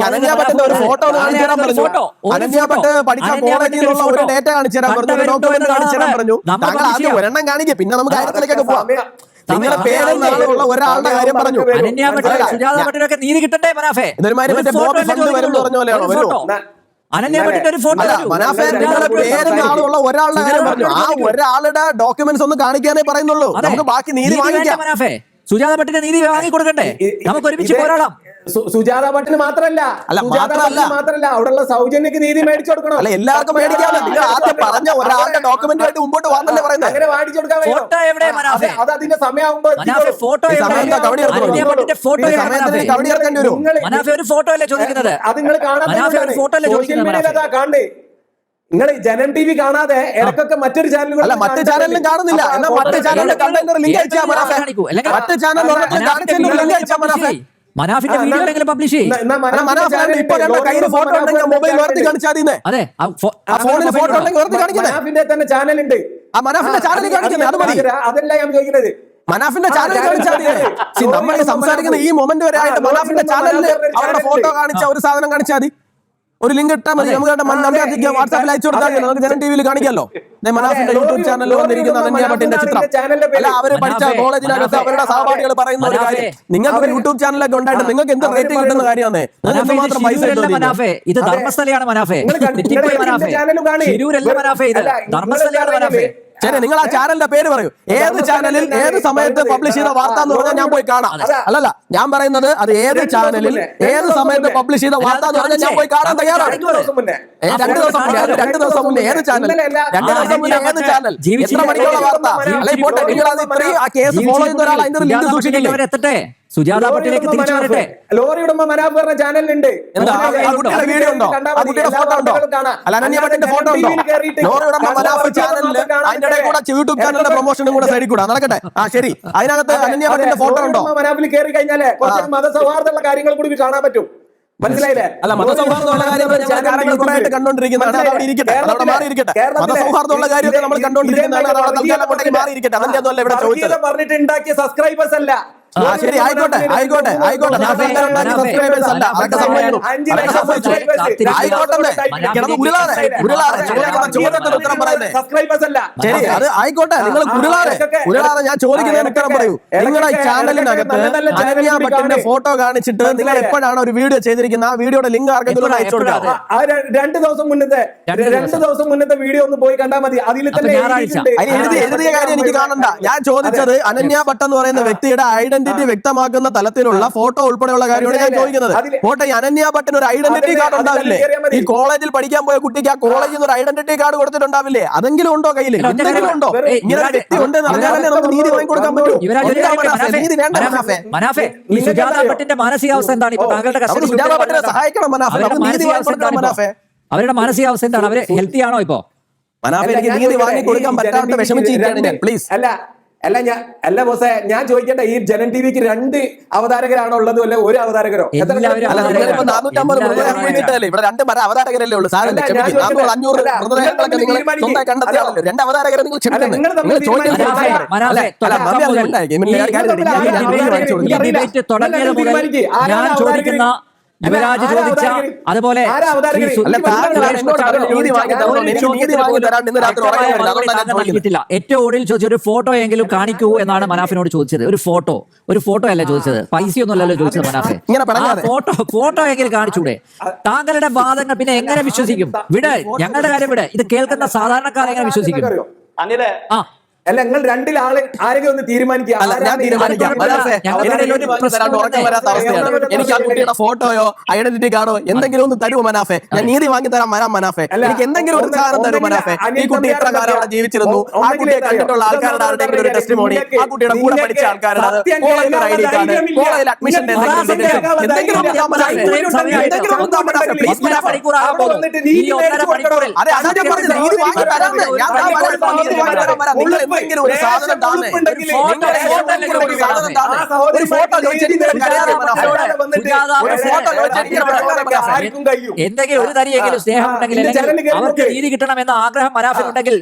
അനന്യ ഒരു ഫോട്ടോ ഒന്ന് കാണിച്ചു തരാൻ പറഞ്ഞു. അനന്യ. പഠിക്കാൻ കോളേജിലുള്ള ഒരു ഫോട്ടോ. ഡേറ്റ കാണിച്ചു തരാൻ പറഞ്ഞു ഒരു ഡോക്യുമെന്റ് കാണിച്ചു തരാൻ പറഞ്ഞു. താങ്കൾ ആദ്യം ഒരെണ്ണം കാണിക്കുക പിന്നെ നമുക്ക് കാര്യത്തിലേക്കൊക്കെ പോവാം. നിങ്ങളുടെ സമയം- പേരും നാളുള്ള ഒരാളുടെ കാര്യം പറഞ്ഞു. അനന്യ പട്ടേൽ അല്ല, സുജാത പട്ടേലൊക്കെ നീതി കിട്ടണ്ടേ എന്നൊരു മാതിരി മറ്റേ ബോബി ഫണ്ട് അല്ലേ വരും എന്ന് പറഞ്ഞ പോലെയാണോ? വരുമോ? നാളുള്ള ഒരാളുടെ കാര്യം പറഞ്ഞു ആ ഒരാളുടെ ഡോക്യുമെന്റ്സ് ഒന്ന് കാണിക്കാനേ പറയുന്നുള്ളൂ. നമുക്ക് ബാക്കി നീതി വാങ്ങിക്കാം. സുജാത പട്ടിന്റെ നീതി വാങ്ങി കൊടുക്കണ്ടേ നമുക്ക് ഒരുമിച്ച് പോരാടാം. സുജാത ഭട്ടിന് മാത്രല്ല. അല്ല, മാത്രമല്ല. ഭട്ടിന് മാത്രല്ല. അവിടെയുള്ള സൗജന്യക്ക് നീതി മേടിച്ചു കൊടുക്കണം? അല്ല എല്ലാവർക്കും മേടിക്കാമല്ലോ നിങ്ങൾ ആദ്യം പറഞ്ഞ ഒരാളുടെ ഡോക്യുമെന്റ് ആയിട്ട് മുമ്പോട്ട് വന്നല്ലേ പറയുന്നത്? അങ്ങനെ മേടിച്ചു കൊടുക്കാൻ? അത് അതിന്റെ സമയമാകുമ്പോ ഫോട്ടോ ഒരു ഫോട്ടോ അല്ലേ ചോദിക്കുന്നത്? അത് നിങ്ങൾ? അതാ നിങ്ങൾ ജനം ടി വി കാണാതെ ഇടക്കൊക്കെ മറ്റൊരു ചാനലുകൾ മറ്റു മറ്റ് ചാനലിലും കാണുന്നില്ല. എന്നാൽ മറ്റു ചാനലിന്റെ കണ്ടന്റ് ലിങ്ക് അയച്ചാൽ മറ്റു ചാനൽ ലിങ്ക് അയച്ചാൽ മനാഫിന്റെ വീഡിയോ ഉണ്ടെങ്കിലും പബ്ലിഷ് അതെ ഫോണിൽ ഫോട്ടോ ഉണ്ടെങ്കിൽ തന്നെ ചാനൽ ഉണ്ട് ആ മനാഫിന്റെ ചാനൽ കാണിക്കുന്നത് അത് മതി. അതല്ല ഞാൻ ചോദിക്കുന്നത്. മനാഫിന്റെ ചാനൽ കാണിച്ചാൽ നമ്മൾ സംസാരിക്കുന്ന ഈ മൊമെന്റ് വരെ ആയിട്ട് മനാഫിന്റെ ചാനലിൽ അവരുടെ ഫോട്ടോ കാണിച്ച ഒരു സാധനം കാണിച്ചാൽ മതി. ഒരു ലിങ്ക് ഇട്ടാൽ മതി. നമുക്ക് നമ്പ്യാത്തിക്ക് വാട്സാപ്പിൽ അയച്ചു കൊടുത്താൽ. നമുക്ക് ജനം ടിവിയിൽ കാണിക്കാമല്ലോ. മനാഫിന്റെ യൂട്യൂബ് ചാനലിൽ വന്നിരിക്കുന്ന അനന്യ ഭട്ടിന്റെ ചിത്രം. അല്ല അവർ പഠിച്ച മനാഫെ, കോളേജിനകത്ത് അവരുടെ സഹപാഠികൾ പറയുന്ന ഒരു കാര്യം. മനാഫെ, നിങ്ങൾക്ക് ഒരു യൂട്യൂബ് ചാനലൊക്കെ ഉണ്ടായിട്ട് നിങ്ങൾക്ക് എന്ത് റേറ്റിംഗ് കിട്ടുന്ന കാര്യമാണ്? നിങ്ങൾക്ക് മനാഫെ, മാത്രം പൈസ ശിരൂരല്ല ഇത് ധർമ്മസ്ഥലയാണ് മനാഫെ മനാഫെ ചാനലും കാണി. ഇത്. ധർമ്മസ്ഥലയാണ് മനാഫെ ശരി നിങ്ങൾ ആ ചാനലിന്റെ പേര് പറയൂ. ഏത് ചാനലിൽ ഏത് സമയത്ത് പബ്ലിഷ് ചെയ്ത വാർത്ത എന്ന് പറഞ്ഞാൽ ഞാൻ പോയി കാണാം. അല്ലല്ല ഞാൻ പറയുന്നത് അത് ഏത് ചാനലിൽ ഏത് സമയത്ത് പബ്ലിഷ് ചെയ്ത വാർത്ത എന്ന് പറഞ്ഞാൽ ഞാൻ പോയി കാണാൻ തയ്യാറാണ്. രണ്ട് ദിവസം മുന്നേ. രണ്ട് ദിവസം മുന്നേ ഏത് ചാനൽ? രണ്ട് ദിവസം മുന്നേ ഏത് ചാനൽ? എത്ര മണിക്കുള്ള വാർത്ത? അല്ലെ പോട്ടെ നിങ്ങൾ അത് ഇത്രയും ആ കേസ് ഫോളോ ചെയ്യുന്ന ഒരാൾ അതിന്റെ ലിങ്ക് സൂക്ഷിക്കില്ലേ? സുജാത ഭട്ടിലേക്ക് തിരിച്ചു വരട്ടെ? ലോറി ഉടമ മനാഫ് പറഞ്ഞ ചാനലിലുണ്ട്. എന്താ ആ ആ കുട്ടിയുടെ വീഡിയോ ഉണ്ടോ? ആ കുട്ടിയുടെ ഫോട്ടോ ഉണ്ടോ? അല്ല അനന്യ ഫോട്ടോ ഉണ്ടോ? ലോറി ഉടമ മനാഫ് ചാനലിൽ അതിന്റെ കൂടെ യൂട്യൂബ് ചാനലിന്റെ പ്രൊമോഷനും കൂടെ സൈഡിൽ കൂടെ നടക്കട്ടെ? ആ ശരി. അതിനകത്ത് അനന്യ ഭട്ടിന്റെ ഫോട്ടോ ഉണ്ടോ? മനാഫിൽ കയറി കഴിഞ്ഞാലേ കുറച്ച് മതസൗഹാർദ്ദമുള്ള കാര്യങ്ങൾ കൂടി കാണാൻ പറ്റും. മനസ്സിലായില്ലേ? അല്ല മതസൗഹാർദ്ദമുള്ള കാര്യങ്ങൾ കണ്ടോണ്ടിരിക്കുന്നതാണ് ഇരിക്കട്ടെ. അത് അവിടെ മാറിയിരിക്കട്ടെ. മതസൗഹാർദ്ദമുള്ള കാര്യമൊക്കെ നമ്മൾ കണ്ടോണ്ടിരിക്കുന്നതാണ് അത് തൽക്കാലം അങ്ങോട്ടേക്ക് മാറിയിരിക്കട്ടെ. അതിന്റെ ഒന്നുമല്ല ഇവിടെ ചോദിച്ചത്. പറഞ്ഞിട്ട് ഉണ്ടാക്കിയ സബ്സ്ക്രൈബേഴ്സ് അല്ല. ശരി ആയിക്കോട്ടെ ആയിക്കോട്ടെ ആയിക്കോട്ടെ ശരി അത്. ആയിക്കോട്ടെ. നിങ്ങൾ ഉരുളാതെ ഉരുളാതെ ഞാൻ ചോദിക്കുന്നതിന് ഉത്തരം പറയൂ. നിങ്ങളുടെ ചാനലിനകത്ത് അനന്യ ഭട്ടിന്റെ ഫോട്ടോ കാണിച്ചിട്ട് നിങ്ങൾ എപ്പോഴാണ് ഒരു വീഡിയോ ചെയ്തിരിക്കുന്നത്? ആ വീഡിയോയുടെ ലിങ്ക് ആർക്കെങ്കിലും അയച്ചു കൊടുക്കാം. രണ്ട് ദിവസം മുന്നത്തെ രണ്ട് ദിവസം. മുന്നത്തെ വീഡിയോ ഒന്ന് പോയി കണ്ടാൽ മതി. അതിൽ തന്നെ എഴുതിയ കാര്യം എനിക്ക് കാണണ്ട. ഞാൻ ചോദിച്ചത് അനന്യ ഭട്ട് എന്ന് പറയുന്ന വ്യക്തിയുടെ ഐഡന്റിറ്റി വ്യക്തമാക്കുന്ന തലത്തിലുള്ള ഫോട്ടോ ഉൾപ്പെടെയുള്ള കാര്യമാണ് ഞാൻ ചോദിക്കുന്നത്. ഫോട്ടോ അനന്യ ഭട്ടിന് ഒരു ഐഡന്റിറ്റി കാർഡ് ഉണ്ടാവില്ലേ. ഈ കോളേജിൽ പഠിക്കാൻ പോയ കുട്ടിക്ക് ആ കോളേജിൽ നിന്ന് ഒരു ഐഡന്റിറ്റി കാർഡ് കൊടുത്തിട്ടുണ്ടാവില്ലേ? അതെങ്കിലും ഉണ്ടോ കയ്യിൽ എന്തെങ്കിലും ഉണ്ടോ? ഇങ്ങനെ ഒരു വ്യക്തി ഉണ്ടെന്ന് അറിഞ്ഞാലല്ലേ നമുക്ക് നീതി വാങ്ങിക്കൊടുക്കാൻ പറ്റൂ. നീതി വേണ്ട മനാഫേ മനാഫേ. ഈ നിങ്ങൾക്ക് സുജാത ഭട്ടിന്റെ മാനസികാവസ്ഥ എന്താണ്? ഇപ്പൊ താങ്കളുടെ നമുക്ക് കസ്റ്റഡിയിൽ സുജാത ഭട്ടിനെ സഹായിക്കണം മനാഫേ. അവരുടെ നമുക്ക് നീതി മാനസികാവസ്ഥ വാങ്ങിക്കൊടുക്കണം എന്താണ് മനാഫേ. ഇപ്പോ? അവരുടെ മാനസികാവസ്ഥ എന്താണ്? അവർ ഹെൽത്തി ആണോ ഇപ്പോ? മനാഫേ എനിക്ക് നീതി വാങ്ങി കൊടുക്കാൻ പറ്റാത്ത വിഷമിച്ചിരിക്കുകയാണ് ഞാൻ. പ്ലീസ് അല്ല അല്ല ഞാൻ അല്ല ബോസേ ഞാൻ ചോദിക്കേണ്ട ഈ ജനം ടിവിക്ക് രണ്ട് അവതാരകരാണോ ഉള്ളത് അല്ല? ഒരു അവതാരകരോ? ഇവിടെ രണ്ട് അവതാരകരല്ലേ ഉള്ളൂ. രണ്ട് അവതാരകരെ നിങ്ങൾ ചോദിക്കുന്ന യുവരാജ് ചോദിച്ച അതുപോലെ ഏറ്റവും ഒടുവിൽ ചോദിച്ച ഒരു ഫോട്ടോ എങ്കിലും കാണിക്കൂ എന്നാണ് മനാഫിനോട് ചോദിച്ചത്. ഒരു ഫോട്ടോ. ഒരു ഫോട്ടോ അല്ല ചോദിച്ചത്? പൈസ അല്ലല്ലോ ചോദിച്ചത് മനാഫെ ഫോട്ടോ ഫോട്ടോ എങ്കിലും കാണിച്ചൂടെ? താങ്കളുടെ വാദങ്ങൾ പിന്നെ എങ്ങനെ വിശ്വസിക്കും? വിട് ഞങ്ങളുടെ കാര്യം വിട്. ഇത് കേൾക്കുന്ന സാധാരണക്കാരെ എങ്ങനെ വിശ്വസിക്കും? ആ. അല്ല നിങ്ങൾ രണ്ടിൽ ആൾ ആരെങ്കിലും ഒന്ന് തീരുമാനിക്കാം. എനിക്ക് ആ കുട്ടിയുടെ ഫോട്ടോയോ ഐഡന്റിറ്റി കാർഡോ എന്തെങ്കിലും ഒന്ന് തരുമോ മനാഫെ. ഞാൻ നീതി വാങ്ങി തരാൻ വരാം മനാഫെ. എനിക്ക് എന്തെങ്കിലും ഒരു സാധനം തരും മനാഫെ. ഈ കുട്ടി എത്ര കാലം അവിടെ ജീവിച്ചിരുന്നു? ആ കുട്ടിയെ? കണ്ടിട്ടുള്ള ആൾക്കാരുടെ ആരുടെയെങ്കിലും ഒരു ടെസ്റ്റിമോണി ആ കുട്ടിയുടെ കൂടെ പഠിച്ച ആൾക്കാരുടെ കോളേജിൽ ഒരു ഐ ഡി കാർഡ് കോളേജിൽ അഡ്മിഷന്റെ എന്തെങ്കിലും അതെ അതാ ഞാൻ പറഞ്ഞത്. നീതി വാങ്ങി ഞാൻ വാങ്ങി തരാം. എന്തെങ്കിലും ഒരു സാധനം താന്നേ. ഫോട്ടോ എന്തെങ്കിലും ഒരു ഫോട്ടോ എന്തെങ്കിലും തരിയെങ്കിലും സ്നേഹമുണ്ടെങ്കിൽ അവർക്ക് രീതി കിട്ടണം എന്ന ആഗ്രഹം മനാഫിനുണ്ടെങ്കിൽ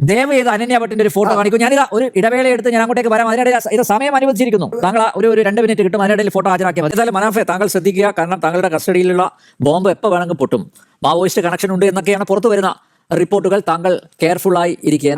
ദയവ് ചെയ്ത് അനന്യ ഭട്ടിന്റെ ഒരു ഫോട്ടോ കാണിക്കും. ഞാനിതാ ഒരു ഇടവേള എടുത്ത് ഞാൻ അങ്ങോട്ടേക്ക് വരാം. അതിനിടയിൽ ഇത് സമയം അനുവദിച്ചിരിക്കുന്നു. താങ്കൾ ആ ഒരു ഒരു രണ്ട് മിനിറ്റ് കിട്ടും. അതിനിടയിൽ ഫോട്ടോ ഹാജരാക്കിയാൽ മതി. എന്തായാലും മനാഫെ താങ്കൾ ശ്രദ്ധിക്കുക. കാരണം താങ്കളുടെ കസ്റ്റഡിയിലുള്ള ബോംബ് എപ്പോൾ വേണമെങ്കിൽ പൊട്ടും. മാവോയിസ്റ്റ് കണക്ഷൻ ഉണ്ട് എന്നൊക്കെയാണ് പുറത്തു വരുന്ന റിപ്പോർട്ടുകൾ. താങ്കൾ കെയർഫുള്ളായി ഇരിക്കുക.